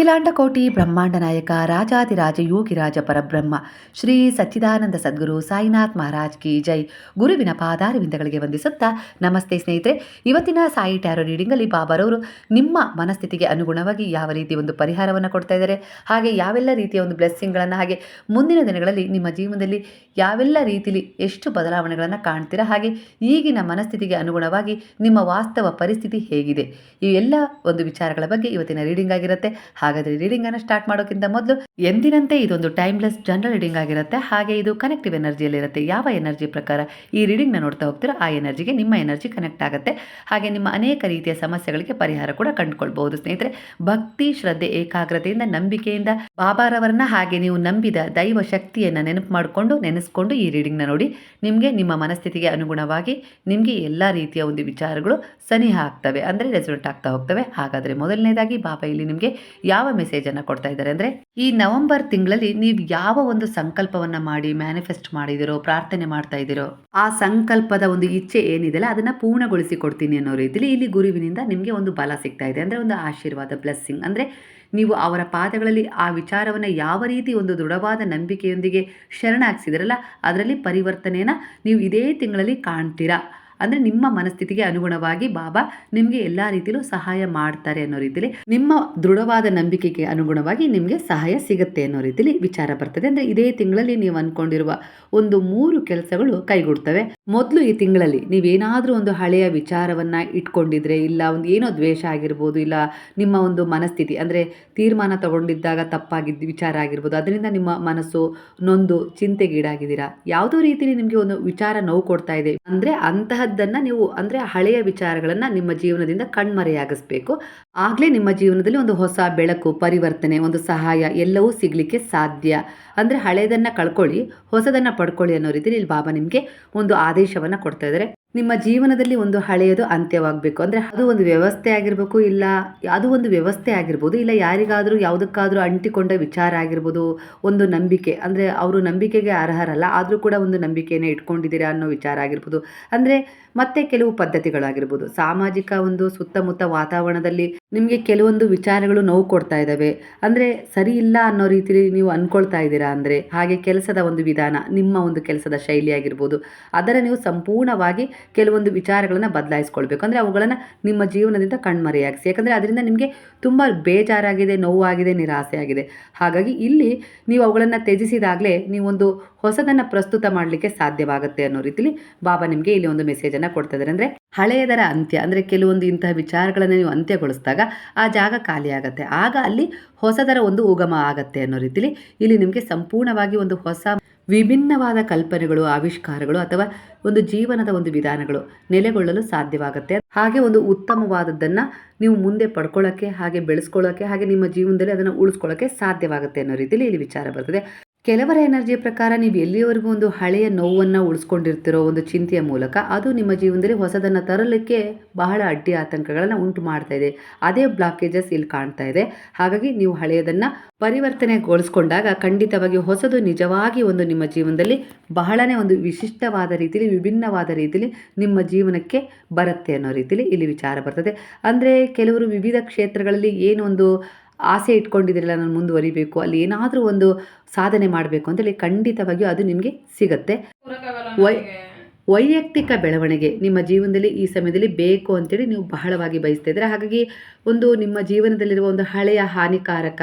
ಅಖಿಲಾಂಡ ಕೋಟಿ ಬ್ರಹ್ಮಾಂಡ ನಾಯಕ ರಾಜಾದಿರಾಜ ಯೋಗಿರಾಜ ಪರಬ್ರಹ್ಮ, ಶ್ರೀ ಸಚ್ಚಿದಾನಂದ ಸದ್ಗುರು ಸಾಯಿನಾಥ್ ಮಹಾರಾಜ್ ಕಿ ಜೈ. ಗುರುವಿನ ಪಾದಾರವಿಂದಗಳಿಗೆ ವಂದಿಸುತ್ತಾ ನಮಸ್ತೆ ಸ್ನೇಹಿತರೆ. ಇವತ್ತಿನ ಸಾಯಿ ಟ್ಯಾರೋ ರೀಡಿಂಗಲ್ಲಿ ಬಾಬಾರವರು ನಿಮ್ಮ ಮನಸ್ಥಿತಿಗೆ ಅನುಗುಣವಾಗಿ ಯಾವ ರೀತಿ ಒಂದು ಪರಿಹಾರವನ್ನು ಕೊಡ್ತಾ ಇದ್ದಾರೆ, ಹಾಗೆ ಯಾವೆಲ್ಲ ರೀತಿಯ ಒಂದು ಬ್ಲೆಸ್ಸಿಂಗ್ಗಳನ್ನು, ಹಾಗೆ ಮುಂದಿನ ದಿನಗಳಲ್ಲಿ ನಿಮ್ಮ ಜೀವನದಲ್ಲಿ ಯಾವೆಲ್ಲ ರೀತಿಲಿ ಎಷ್ಟು ಬದಲಾವಣೆಗಳನ್ನು ಕಾಣ್ತೀರಾ, ಹಾಗೆ ಈಗಿನ ಮನಸ್ಥಿತಿಗೆ ಅನುಗುಣವಾಗಿ ನಿಮ್ಮ ವಾಸ್ತವ ಪರಿಸ್ಥಿತಿ ಹೇಗಿದೆ, ಈ ಎಲ್ಲ ಒಂದು ವಿಚಾರಗಳ ಬಗ್ಗೆ ಇವತ್ತಿನ ರೀಡಿಂಗ್ ಆಗಿರುತ್ತೆ. ಹಾಗಾದರೆ ರೀಡಿಂಗನ್ನು ಸ್ಟಾರ್ಟ್ ಮಾಡೋಕ್ಕಿಂತ ಮೊದಲು ಎಂದಿನಂತೆ ಇದೊಂದು ಟೈಮ್ಲೆಸ್ ಜನರಲ್ ರೀಡಿಂಗ್ ಆಗಿರುತ್ತೆ. ಹಾಗೆ ಇದು ಕನೆಕ್ಟಿವ್ ಎನರ್ಜಿಯಲ್ಲಿರುತ್ತೆ ಯಾವ ಎನರ್ಜಿ ಪ್ರಕಾರ ಈ ರೀಡಿಂಗ್ನ ನೋಡ್ತಾ ಹೋಗ್ತೀರೋ ಆ ಎನರ್ಜಿಗೆ ನಿಮ್ಮ ಎನರ್ಜಿ ಕನೆಕ್ಟ್ ಆಗುತ್ತೆ. ಹಾಗೆ ನಿಮ್ಮ ಅನೇಕ ರೀತಿಯ ಸಮಸ್ಯೆಗಳಿಗೆ ಪರಿಹಾರ ಕೂಡ ಕಂಡುಕೊಳ್ಬಹುದು. ಸ್ನೇಹಿತರೆ, ಭಕ್ತಿ, ಶ್ರದ್ಧೆ, ಏಕಾಗ್ರತೆಯಿಂದ, ನಂಬಿಕೆಯಿಂದ ಬಾಬಾರವರನ್ನ ಹಾಗೆ ನೀವು ನಂಬಿದ ದೈವ ಶಕ್ತಿಯನ್ನು ನೆನಪು ಮಾಡಿಕೊಂಡು ನೆನೆಸ್ಕೊಂಡು ಈ ರೀಡಿಂಗ್ನ ನೋಡಿ. ನಿಮಗೆ ನಿಮ್ಮ ಮನಸ್ಥಿತಿಗೆ ಅನುಗುಣವಾಗಿ ನಿಮಗೆ ಎಲ್ಲ ರೀತಿಯ ಒಂದು ವಿಚಾರಗಳು ಸನಿಹ ಆಗ್ತವೆ. ಅಂದರೆ ರೆಸಲ್ಟ್ ಆಗ್ತಾ ಹೋಗ್ತವೆ. ಹಾಗಾದರೆ ಮೊದಲನೇದಾಗಿ ಬಾಬಾ ಇಲ್ಲಿ ನಿಮಗೆ ಯಾವ ಮೆಸೇಜನ್ನು ಕೊಡ್ತಾ ಇದ್ದಾರೆ ಅಂದರೆ, ಈ ನವೆಂಬರ್ ತಿಂಗಳಲ್ಲಿ ನೀವು ಯಾವ ಒಂದು ಸಂಕಲ್ಪವನ್ನು ಮಾಡಿ ಮ್ಯಾನಿಫೆಸ್ಟ್ ಮಾಡಿದಿರೋ, ಪ್ರಾರ್ಥನೆ ಮಾಡ್ತಾ ಇದ್ದೀರೋ ಆ ಸಂಕಲ್ಪದ ಒಂದು ಇಚ್ಛೆ ಏನಿದೆಯಲ್ಲ, ಅದನ್ನು ಪೂರ್ಣಗೊಳಿಸಿ ಕೊಡ್ತೀನಿ ಅನ್ನೋ ರೀತಿಯಲ್ಲಿ ಇಲ್ಲಿ ಗುರುವಿನಿಂದ ನಿಮಗೆ ಒಂದು ಬಲ ಸಿಗ್ತಾ ಇದೆ. ಅಂದರೆ ಒಂದು ಆಶೀರ್ವಾದ ಬ್ಲೆಸ್ಸಿಂಗ್ ಅಂದರೆ ನೀವು ಅವರ ಪಾದಗಳಲ್ಲಿ ಆ ವಿಚಾರವನ್ನು ಯಾವ ರೀತಿ ಒಂದು ದೃಢವಾದ ನಂಬಿಕೆಯೊಂದಿಗೆ ಶರಣಾಗಿಸಿದಿರಲ್ಲ, ಅದರಲ್ಲಿ ಪರಿವರ್ತನೆಯನ್ನು ನೀವು ಇದೇ ತಿಂಗಳಲ್ಲಿ ಕಾಣ್ತೀರಾ. ಅಂದರೆ ನಿಮ್ಮ ಮನಸ್ಥಿತಿಗೆ ಅನುಗುಣವಾಗಿ ಬಾಬಾ ನಿಮಗೆ ಎಲ್ಲ ರೀತಿಯಲ್ಲೂ ಸಹಾಯ ಮಾಡ್ತಾರೆ ಅನ್ನೋ ರೀತಿಯಲ್ಲಿ ನಿಮ್ಮ ದೃಢವಾದ ನಂಬಿಕೆಗೆ ಅನುಗುಣವಾಗಿ ನಿಮಗೆ ಸಹಾಯ ಸಿಗುತ್ತೆ ಅನ್ನೋ ರೀತಿಯಲ್ಲಿ ವಿಚಾರ ಬರ್ತದೆ. ಅಂದರೆ ಇದೇ ತಿಂಗಳಲ್ಲಿ ನೀವು ಅಂದ್ಕೊಂಡಿರುವ ಒಂದು ಮೂರು ಕೆಲಸಗಳು ಕೈಗೂಡ್ತವೆ. ಮೊದಲು ಈ ತಿಂಗಳಲ್ಲಿ ನೀವೇನಾದರೂ ಒಂದು ಹಳೆಯ ವಿಚಾರವನ್ನು ಇಟ್ಕೊಂಡಿದ್ರೆ, ಇಲ್ಲ ಒಂದು ಏನೋ ದ್ವೇಷ ಆಗಿರ್ಬೋದು, ಇಲ್ಲ ನಿಮ್ಮ ಒಂದು ಮನಸ್ಥಿತಿ, ಅಂದರೆ ತೀರ್ಮಾನ ತಗೊಂಡಿದ್ದಾಗ ತಪ್ಪಾಗಿದ್ದ ವಿಚಾರ ಆಗಿರ್ಬೋದು, ಅದರಿಂದ ನಿಮ್ಮ ಮನಸ್ಸು ನೊಂದು ಚಿಂತೆಗೀಡಾಗಿದ್ದೀರಾ? ಯಾವುದೋ ರೀತಿಯಲ್ಲಿ ನಿಮಗೆ ಒಂದು ವಿಚಾರ ನೋವು ಕೊಡ್ತಾ ಇದೆ. ಅಂದರೆ ಅಂತಹದ್ದನ್ನು ನೀವು ಅಂದರೆ ಹಳೆಯ ವಿಚಾರಗಳನ್ನು ನಿಮ್ಮ ಜೀವನದಿಂದ ಕಣ್ಮರೆಯಾಗಿಸ್ಬೇಕು. ಆಗಲೇ ನಿಮ್ಮ ಜೀವನದಲ್ಲಿ ಒಂದು ಹೊಸ ಬೆಳಕು, ಪರಿವರ್ತನೆ, ಒಂದು ಸಹಾಯ ಎಲ್ಲವೂ ಸಿಗಲಿಕ್ಕೆ ಸಾಧ್ಯ. ಅಂದರೆ ಹಳೆಯದನ್ನು ಕಳ್ಕೊಳ್ಳಿ, ಹೊಸದನ್ನು ಪಡ್ಕೊಳ್ಳಿ ಅನ್ನೋ ರೀತಿಯಲ್ಲಿ ಇಲ್ಲಿ ಬಾಬಾ ನಿಮಗೆ ಒಂದು ಆದೇಶವನ್ನು ಕೊಡ್ತಾ ಇದ್ದಾರೆ. ನಿಮ್ಮ ಜೀವನದಲ್ಲಿ ಒಂದು ಹಳೆಯದು ಅಂತ್ಯವಾಗಬೇಕು. ಅಂದರೆ ಅದು ಒಂದು ವ್ಯವಸ್ಥೆ ಆಗಿರಬೇಕು ಇಲ್ಲ, ಅದು ಒಂದು ವ್ಯವಸ್ಥೆ ಆಗಿರ್ಬೋದು, ಇಲ್ಲ ಯಾರಿಗಾದರೂ ಯಾವುದಕ್ಕಾದರೂ ಅಂಟಿಕೊಂಡ ವಿಚಾರ ಆಗಿರ್ಬೋದು, ಒಂದು ನಂಬಿಕೆ. ಅಂದರೆ ಅವರು ನಂಬಿಕೆಗೆ ಅರ್ಹರಲ್ಲ, ಆದರೂ ಕೂಡ ಒಂದು ನಂಬಿಕೆಯನ್ನು ಇಟ್ಕೊಂಡಿದ್ದೀರಾ ಅನ್ನೋ ವಿಚಾರ ಆಗಿರ್ಬೋದು. ಅಂದರೆ ಮತ್ತೆ ಕೆಲವು ಪದ್ಧತಿಗಳಾಗಿರ್ಬೋದು. ಸಾಮಾಜಿಕ ಒಂದು ಸುತ್ತಮುತ್ತ ವಾತಾವರಣದಲ್ಲಿ ನಿಮಗೆ ಕೆಲವೊಂದು ವಿಚಾರಗಳು ನೋವು ಕೊಡ್ತಾ ಇದ್ದಾವೆ ಅಂದರೆ ಸರಿ ಇಲ್ಲ ಅನ್ನೋ ರೀತಿಯಲ್ಲಿ ನೀವು ಅಂದ್ಕೊಳ್ತಾ ಇದ್ದೀರಾ? ಅಂದರೆ ಹಾಗೆ ಕೆಲಸದ ಒಂದು ವಿಧಾನ, ನಿಮ್ಮ ಒಂದು ಕೆಲಸದ ಶೈಲಿ ಆಗಿರ್ಬೋದು. ಅದರ ನೀವು ಸಂಪೂರ್ಣವಾಗಿ ಕೆಲವೊಂದು ವಿಚಾರಗಳನ್ನು ಬದಲಾಯಿಸ್ಕೊಳ್ಬೇಕು. ಅಂದರೆ ಅವುಗಳನ್ನು ನಿಮ್ಮ ಜೀವನದಿಂದ ಕಣ್ಮರೆಯಾಗಿಸಿ. ಯಾಕಂದರೆ ಅದರಿಂದ ನಿಮಗೆ ತುಂಬ ಬೇಜಾರಾಗಿದೆ, ನೋವಾಗಿದೆ, ನಿರಾಸೆ ಆಗಿದೆ. ಹಾಗಾಗಿ ಇಲ್ಲಿ ನೀವು ಅವುಗಳನ್ನು ತ್ಯಜಿಸಿದಾಗಲೇ ನೀವೊಂದು ಹೊಸದನ್ನು ಪ್ರಸ್ತುತ ಮಾಡಲಿಕ್ಕೆ ಸಾಧ್ಯವಾಗುತ್ತೆ ಅನ್ನೋ ರೀತಿಲಿ ಬಾಬಾ ನಿಮಗೆ ಇಲ್ಲಿ ಒಂದು ಮೆಸೇಜನ್ನು ಕೊಡ್ತಾ ಇದ್ದಾರೆ. ಅಂದರೆ ಹಳೆಯದರ ಅಂತ್ಯ, ಅಂದರೆ ಕೆಲವೊಂದು ಇಂತಹ ವಿಚಾರಗಳನ್ನು ನೀವು ಅಂತ್ಯಗೊಳಿಸಿದಾಗ ಆ ಜಾಗ ಖಾಲಿ ಆಗ ಅಲ್ಲಿ ಹೊಸದರ ಒಂದು ಉಗಮ ಆಗತ್ತೆ ಅನ್ನೋ ರೀತಿಲಿ ಇಲ್ಲಿ ನಿಮಗೆ ಸಂಪೂರ್ಣವಾಗಿ ಒಂದು ಹೊಸ ವಿಭಿನ್ನವಾದ ಕಲ್ಪನೆಗಳು, ಆವಿಷ್ಕಾರಗಳು ಅಥವಾ ಒಂದು ಜೀವನದ ಒಂದು ವಿಧಾನಗಳು ನೆಲೆಗೊಳ್ಳಲು ಸಾಧ್ಯವಾಗುತ್ತೆ. ಹಾಗೆ ಒಂದು ಉತ್ತಮವಾದದ್ದನ್ನು ನೀವು ಮುಂದೆ ಪಡ್ಕೊಳ್ಳೋಕ್ಕೆ ಹಾಗೆ ಬೆಳೆಸ್ಕೊಳ್ಳೋಕ್ಕೆ ಹಾಗೆ ನಿಮ್ಮ ಜೀವನದಲ್ಲಿ ಅದನ್ನು ಉಳಿಸ್ಕೊಳ್ಳೋಕ್ಕೆ ಸಾಧ್ಯವಾಗುತ್ತೆ ಅನ್ನೋ ರೀತಿಯಲ್ಲಿ ಇಲ್ಲಿ ವಿಚಾರ ಬರ್ತದೆ. ಕೆಲವರ ಎನರ್ಜಿಯ ಪ್ರಕಾರ ನೀವು ಎಲ್ಲಿಯವರೆಗೂ ಒಂದು ಹಳೆಯ ನೋವನ್ನು ಉಳಿಸ್ಕೊಂಡಿರ್ತಿರೋ ಒಂದು ಚಿಂತೆಯ ಮೂಲಕ ಅದು ನಿಮ್ಮ ಜೀವನದಲ್ಲಿ ಹೊಸದನ್ನು ತರಲಿಕ್ಕೆ ಬಹಳ ಅಡ್ಡಿ ಆತಂಕಗಳನ್ನು ಉಂಟು ಮಾಡ್ತಾ ಇದೆ. ಅದೇ ಬ್ಲಾಕೇಜಸ್ ಇಲ್ಲಿ ಕಾಣ್ತಾ ಇದೆ. ಹಾಗಾಗಿ ನೀವು ಹಳೆಯದನ್ನು ಪರಿವರ್ತನೆಗೊಳಿಸ್ಕೊಂಡಾಗ ಖಂಡಿತವಾಗಿ ಹೊಸದು ನಿಜವಾಗಿ ಒಂದು ನಿಮ್ಮ ಜೀವನದಲ್ಲಿ ಬಹಳನೇ ಒಂದು ವಿಶಿಷ್ಟವಾದ ರೀತಿಯಲ್ಲಿ ವಿಭಿನ್ನವಾದ ರೀತಿಯಲ್ಲಿ ನಿಮ್ಮ ಜೀವನಕ್ಕೆ ಬರುತ್ತೆ ಅನ್ನೋ ರೀತಿಯಲ್ಲಿ ಇಲ್ಲಿ ವಿಚಾರ ಬರ್ತದೆ. ಅಂದರೆ ಕೆಲವರು ವಿವಿಧ ಕ್ಷೇತ್ರಗಳಲ್ಲಿ ಏನೊಂದು ಆಸೆ ಇಟ್ಕೊಂಡಿದ್ದೀರಲ್ಲ ನಾನು ಮುಂದುವರಿಬೇಕು, ಅಲ್ಲಿ ಏನಾದರೂ ಒಂದು ಸಾಧನೆ ಮಾಡಬೇಕು ಅಂತೇಳಿ ಖಂಡಿತವಾಗಿಯೂ ಅದು ನಿಮಗೆ ಸಿಗತ್ತೆ. ವೈ ವೈಯಕ್ತಿಕ ಬೆಳವಣಿಗೆ ನಿಮ್ಮ ಜೀವನದಲ್ಲಿ ಈ ಸಮಯದಲ್ಲಿ ಬೇಕು ಅಂತೇಳಿ ನೀವು ಬಹಳವಾಗಿ ಬಯಸ್ತಾ ಇದ್ದೀರ. ಹಾಗಾಗಿ ಒಂದು ನಿಮ್ಮ ಜೀವನದಲ್ಲಿರುವ ಒಂದು ಹಳೆಯ ಹಾನಿಕಾರಕ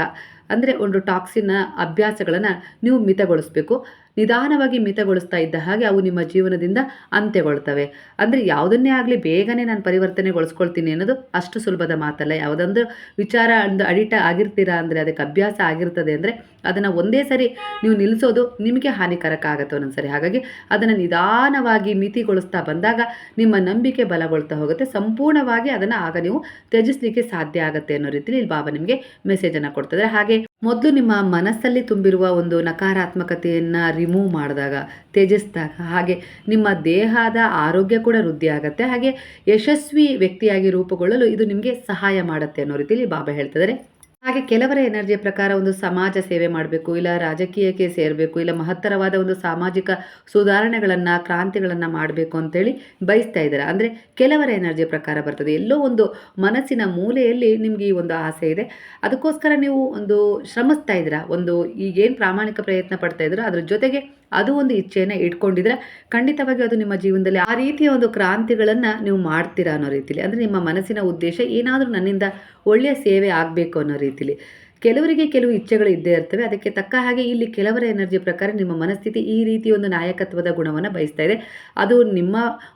ಅಂದರೆ ಒಂದು ಟಾಕ್ಸಿನ್ ಅಭ್ಯಾಸಗಳನ್ನು ನೀವು ಮಿತಗೊಳಿಸಬೇಕು. ನಿಧಾನವಾಗಿ ಮಿತಗೊಳಿಸ್ತಾ ಇದ್ದ ಹಾಗೆ ಅವು ನಿಮ್ಮ ಜೀವನದಿಂದ ಅಂತ್ಯಗೊಳ್ತವೆ. ಅಂದರೆ ಯಾವುದನ್ನೇ ಆಗಲಿ ಬೇಗನೆ ನಾನು ಪರಿವರ್ತನೆಗೊಳಿಸ್ಕೊಳ್ತೀನಿ ಅನ್ನೋದು ಅಷ್ಟು ಸುಲಭದ ಮಾತಲ್ಲ. ಯಾವುದೊಂದು ವಿಚಾರ ಒಂದು ಅಡಿಟ ಆಗಿರ್ತೀರಾ ಅಂದರೆ ಅದಕ್ಕೆ ಅಭ್ಯಾಸ ಆಗಿರ್ತದೆ ಅಂದರೆ ಅದನ್ನು ಒಂದೇ ಸರಿ ನೀವು ನಿಲ್ಲಿಸೋದು ನಿಮಗೆ ಹಾನಿಕಾರಕ ಆಗುತ್ತೆ ಒಂದೊಂದ್ಸರಿ. ಹಾಗಾಗಿ ಅದನ್ನು ನಿಧಾನವಾಗಿ ಮಿತಿಗೊಳಿಸ್ತಾ ಬಂದಾಗ ನಿಮ್ಮ ನಂಬಿಕೆ ಬಲಗೊಳ್ತಾ ಹೋಗುತ್ತೆ. ಸಂಪೂರ್ಣವಾಗಿ ಅದನ್ನು ಆಗ ನೀವು ತ್ಯಜಿಸಲಿಕ್ಕೆ ಸಾಧ್ಯ ಆಗುತ್ತೆ ಅನ್ನೋ ರೀತಿಯಲ್ಲಿ ಇಲ್ಲಿ ಬಾಬಾ ನಿಮಗೆ ಮೆಸೇಜನ್ನು ಕೊಡ್ತದೆ ಹಾಗೆ ಮೊದಲು ನಿಮ್ಮ ಮನಸ್ಸಲ್ಲಿ ತುಂಬಿರುವ ಒಂದು ನಕಾರಾತ್ಮಕತೆಯನ್ನು ರಿಮೂವ್ ಮಾಡಿದಾಗ, ತ್ಯಜಿಸಿದಾಗ, ಹಾಗೆ ನಿಮ್ಮ ದೇಹದ ಆರೋಗ್ಯ ಕೂಡ ವೃದ್ಧಿ ಆಗುತ್ತೆ. ಹಾಗೆ ಯಶಸ್ವಿ ವ್ಯಕ್ತಿಯಾಗಿ ರೂಪುಗೊಳ್ಳಲು ಇದು ನಿಮಗೆ ಸಹಾಯ ಮಾಡುತ್ತೆ ಅನ್ನೋ ರೀತಿಯಲ್ಲಿ ಬಾಬಾ ಹೇಳ್ತಿದ್ದಾರೆ. ಹಾಗೆ ಕೆಲವರ ಎನರ್ಜಿಯ ಪ್ರಕಾರ ಒಂದು ಸಮಾಜ ಸೇವೆ ಮಾಡಬೇಕು, ಇಲ್ಲ ರಾಜಕೀಯಕ್ಕೆ ಸೇರಬೇಕು, ಇಲ್ಲ ಮಹತ್ತರವಾದ ಒಂದು ಸಾಮಾಜಿಕ ಸುಧಾರಣೆಗಳನ್ನು, ಕ್ರಾಂತಿಗಳನ್ನು ಮಾಡಬೇಕು ಅಂತೇಳಿ ಬಯಸ್ತಾ ಇದ್ದಾರೆ. ಅಂದರೆ ಕೆಲವರ ಎನರ್ಜಿಯ ಪ್ರಕಾರ ಬರ್ತದೆ. ಎಲ್ಲೋ ಒಂದು ಮನಸ್ಸಿನ ಮೂಲೆಯಲ್ಲಿ ನಿಮಗೆ ಈ ಒಂದು ಆಸೆ ಇದೆ. ಅದಕ್ಕೋಸ್ಕರ ನೀವು ಒಂದು ಶ್ರಮಿಸ್ತಾ ಇದ್ದೀರಾ? ಒಂದು ಈಗೇನು ಪ್ರಾಮಾಣಿಕ ಪ್ರಯತ್ನ ಪಡ್ತಾ ಇದ್ದೀರಾ? ಅದ್ರ ಜೊತೆಗೆ ಅದು ಒಂದು ಇಚ್ಛೆಯನ್ನು ಇಟ್ಕೊಂಡಿದ್ರೆ ಖಂಡಿತವಾಗಿ ಅದು ನಿಮ್ಮ ಜೀವನದಲ್ಲಿ ಆ ರೀತಿಯ ಒಂದು ಕ್ರಾಂತಿಗಳನ್ನು ನೀವು ಮಾಡ್ತೀರಾ ಅನ್ನೋ ರೀತಿಲಿ. ಅಂದರೆ ನಿಮ್ಮ ಮನಸ್ಸಿನ ಉದ್ದೇಶ ಏನಾದರೂ ನನ್ನಿಂದ ಒಳ್ಳೆಯ ಸೇವೆ ಆಗಬೇಕು ಅನ್ನೋ ರೀತಿಲಿ. ಕೆಲವರಿಗೆ ಕೆಲವು ಇಚ್ಛೆಗಳು ಇದ್ದೇ ಇರ್ತವೆ. ಅದಕ್ಕೆ ತಕ್ಕ ಹಾಗೆ ಇಲ್ಲಿ ಕೆಲವರ ಎನರ್ಜಿ ಪ್ರಕಾರ ನಿಮ್ಮ ಮನಸ್ಥಿತಿ ಈ ರೀತಿ ಒಂದು ನಾಯಕತ್ವದ ಗುಣವನ್ನು ಬಯಸ್ತಾ ಇದೆ. ಅದು ನಿಮ್ಮ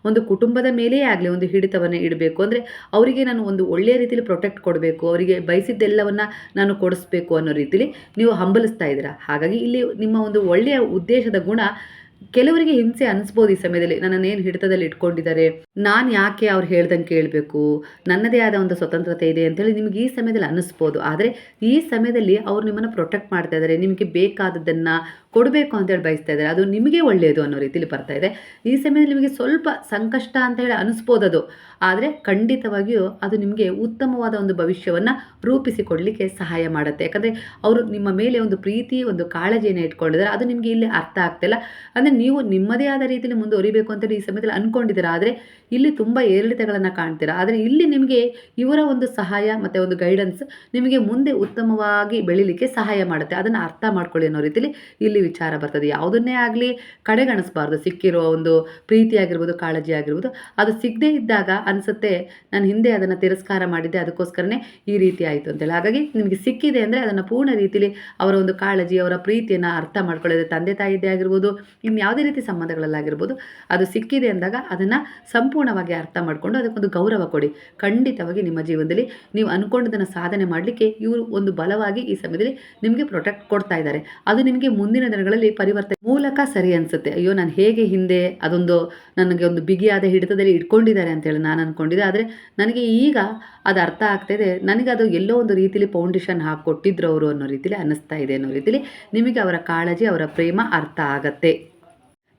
ಒಂದು ಕುಟುಂಬದ ಮೇಲೆಯೇ ಆಗಲಿ ಒಂದು ಹಿಡಿತವನ್ನು ಇಡಬೇಕು. ಅಂದರೆ ಅವರಿಗೆ ನಾನು ಒಂದು ಒಳ್ಳೆಯ ರೀತಿಯಲ್ಲಿ ಪ್ರೊಟೆಕ್ಟ್ ಕೊಡಬೇಕು. ಅವರಿಗೆ ಬಯಸಿದ್ದೆಲ್ಲವನ್ನು ನಾನು ಕೊಡಿಸ್ಬೇಕು ಅನ್ನೋ ರೀತಿಲಿ ನೀವು ಹಂಬಲಿಸ್ತಾ ಇದ್ದೀರಾ? ಹಾಗಾಗಿ ಇಲ್ಲಿ ನಿಮ್ಮ ಒಂದು ಒಳ್ಳೆಯ ಉದ್ದೇಶದ ಗುಣ ಕೆಲವರಿಗೆ ಹಿಂಸೆ ಅನಿಸ್ಬೋದು ಈ ಸಮಯದಲ್ಲಿ. ನನ್ನನ್ನೇನು ಹಿಡಿತದಲ್ಲಿ ಇಟ್ಕೊಂಡಿದ್ದಾರೆ? ನಾನು ಯಾಕೆ ಅವ್ರು ಹೇಳ್ದಂಗೆ ಕೇಳಬೇಕು? ನನ್ನದೇ ಆದ ಒಂದು ಸ್ವತಂತ್ರತೆ ಇದೆ ಅಂತೇಳಿ ನಿಮಗೆ ಈ ಸಮಯದಲ್ಲಿ ಅನ್ನಿಸ್ಬೋದು ಆದರೆ ಈ ಸಮಯದಲ್ಲಿ ಅವ್ರು ನಿಮ್ಮನ್ನು ಪ್ರೊಟೆಕ್ಟ್ ಮಾಡ್ತಾ ಇದ್ದಾರೆ ನಿಮಗೆ ಬೇಕಾದದ್ದನ್ನು ಕೊಡಬೇಕು ಅಂತೇಳಿ ಬಯಸ್ತಾ ಇದ್ದಾರೆ. ಅದು ನಿಮಗೆ ಒಳ್ಳೆಯದು ಅನ್ನೋ ರೀತಿಲಿ ಬರ್ತಾ ಇದೆ. ಈ ಸಮಯದಲ್ಲಿ ನಿಮಗೆ ಸ್ವಲ್ಪ ಸಂಕಷ್ಟ ಅಂತ ಹೇಳಿ ಅನಿಸ್ಬೋದು ಅದು ಆದರೆ ಖಂಡಿತವಾಗಿಯೂ ಅದು ನಿಮಗೆ ಉತ್ತಮವಾದ ಒಂದು ಭವಿಷ್ಯವನ್ನು ರೂಪಿಸಿಕೊಡಲಿಕ್ಕೆ ಸಹಾಯ ಮಾಡುತ್ತೆ. ಯಾಕಂದರೆ ಅವರು ನಿಮ್ಮ ಮೇಲೆ ಒಂದು ಪ್ರೀತಿ, ಒಂದು ಕಾಳಜಿಯನ್ನು ಇಟ್ಕೊಂಡಿದ್ದಾರೆ. ಅದು ನಿಮಗೆ ಇಲ್ಲಿ ಅರ್ಥ ಆಗ್ತಿಲ್ಲ ಅಂದರೆ ನೀವು ನಿಮ್ಮದೇ ಆದ ರೀತಿಯಲ್ಲಿ ಮುಂದುವರಿಬೇಕು ಅಂತೇಳಿ ಈ ಸಮಯದಲ್ಲಿ ಅಂದ್ಕೊಂಡಿದ್ದೀರಾ ಆದರೆ ಇಲ್ಲಿ ತುಂಬ ಏರಿಳಿತಗಳನ್ನು ಕಾಣ್ತೀರಾ? ಆದರೆ ಇಲ್ಲಿ ನಿಮಗೆ ಇವರ ಒಂದು ಸಹಾಯ ಮತ್ತು ಒಂದು ಗೈಡೆನ್ಸ್ ನಿಮಗೆ ಮುಂದೆ ಉತ್ತಮವಾಗಿ ಬೆಳೀಲಿಕ್ಕೆ ಸಹಾಯ ಮಾಡುತ್ತೆ. ಅದನ್ನು ಅರ್ಥ ಮಾಡ್ಕೊಳ್ಳಿ ಅನ್ನೋ ರೀತಿಯಲ್ಲಿ ಇಲ್ಲಿ ವಿಚಾರ ಬರ್ತದೆ. ಯಾವುದನ್ನೇ ಆಗಲಿ ಕಡೆಗಣಿಸಬಾರ್ದು. ಸಿಕ್ಕಿರೋ ಒಂದು ಪ್ರೀತಿ ಆಗಿರ್ಬೋದು, ಕಾಳಜಿ ಆಗಿರ್ಬೋದು, ಅದು ಸಿಗದೇ ಇದ್ದಾಗ ಅನಿಸುತ್ತೆ, ನಾನು ಹಿಂದೆ ಅದನ್ನು ತಿರಸ್ಕಾರ ಮಾಡಿದ್ದೆ, ಅದಕ್ಕೋಸ್ಕರನೇ ಈ ರೀತಿ ಆಯಿತು ಅಂತೇಳಿ. ಹಾಗಾಗಿ ನಿಮಗೆ ಸಿಕ್ಕಿದೆ ಅಂದರೆ ಅದನ್ನು ಪೂರ್ಣ ರೀತಿಯಲ್ಲಿ ಅವರ ಒಂದು ಕಾಳಜಿ, ಅವರ ಪ್ರೀತಿಯನ್ನು ಅರ್ಥ ಮಾಡ್ಕೊಳ್ಳೋದು. ತಂದೆ ತಾಯಿದ್ದೇ ಆಗಿರ್ಬೋದು ಇನ್ನು ಯಾವುದೇ ರೀತಿ ಸಂಬಂಧಗಳಲ್ಲಾಗಿರ್ಬೋದು, ಅದು ಸಿಕ್ಕಿದೆ ಅಂದಾಗ ಅದನ್ನು ಸಂಪೂರ್ಣವಾಗಿ ಅರ್ಥ ಮಾಡಿಕೊಂಡು ಅದಕ್ಕೊಂದು ಗೌರವ ಕೊಡಿ. ಖಂಡಿತವಾಗಿ ನಿಮ್ಮ ಜೀವನದಲ್ಲಿ ನೀವು ಅಂದ್ಕೊಂಡಿದ್ದನ್ನು ಸಾಧನೆ ಮಾಡಲಿಕ್ಕೆ ಇವರು ಒಂದು ಬಲವಾಗಿ ಈ ಸಮಯದಲ್ಲಿ ನಿಮಗೆ ಪ್ರೊಟೆಕ್ಟ್ ಕೊಡ್ತಾ ಇದ್ದಾರೆ. ಅದು ನಿಮಗೆ ಮುಂದಿನ ದಿನಗಳಲ್ಲಿ ಪರಿವರ್ತನೆ ಮೂಲಕ ಸರಿ ಅನಿಸುತ್ತೆ. ಅಯ್ಯೋ, ನಾನು ಹೇಗೆ ಹಿಂದೆ ಅದೊಂದು ನನಗೆ ಒಂದು ಬಿಗಿಯಾದ ಹಿಡಿತದಲ್ಲಿ ಇಟ್ಕೊಂಡಿದ್ದಾರೆ ಅಂತೇಳಿ ನಾನು ಅಂದ್ಕೊಂಡಿದ್ದೆ ಆದರೆ ನನಗೆ ಈಗ ಅದು ಅರ್ಥ ಆಗ್ತಾ ಇದೆ. ನನಗೆ ಅದು ಎಲ್ಲೋ ಒಂದು ರೀತಿಲಿ ಫೌಂಡೇಶನ್ ಹಾಕಿ ಕೊಟ್ಟಿದ್ರು ಅವರು ಅನ್ನೋ ರೀತಿಲಿ ಅನ್ನಿಸ್ತಾ ಇದೆ ಅನ್ನೋ ರೀತಿಲಿ ನಿಮಗೆ ಅವರ ಕಾಳಜಿ, ಅವರ ಪ್ರೇಮ ಅರ್ಥ ಆಗತ್ತೆ.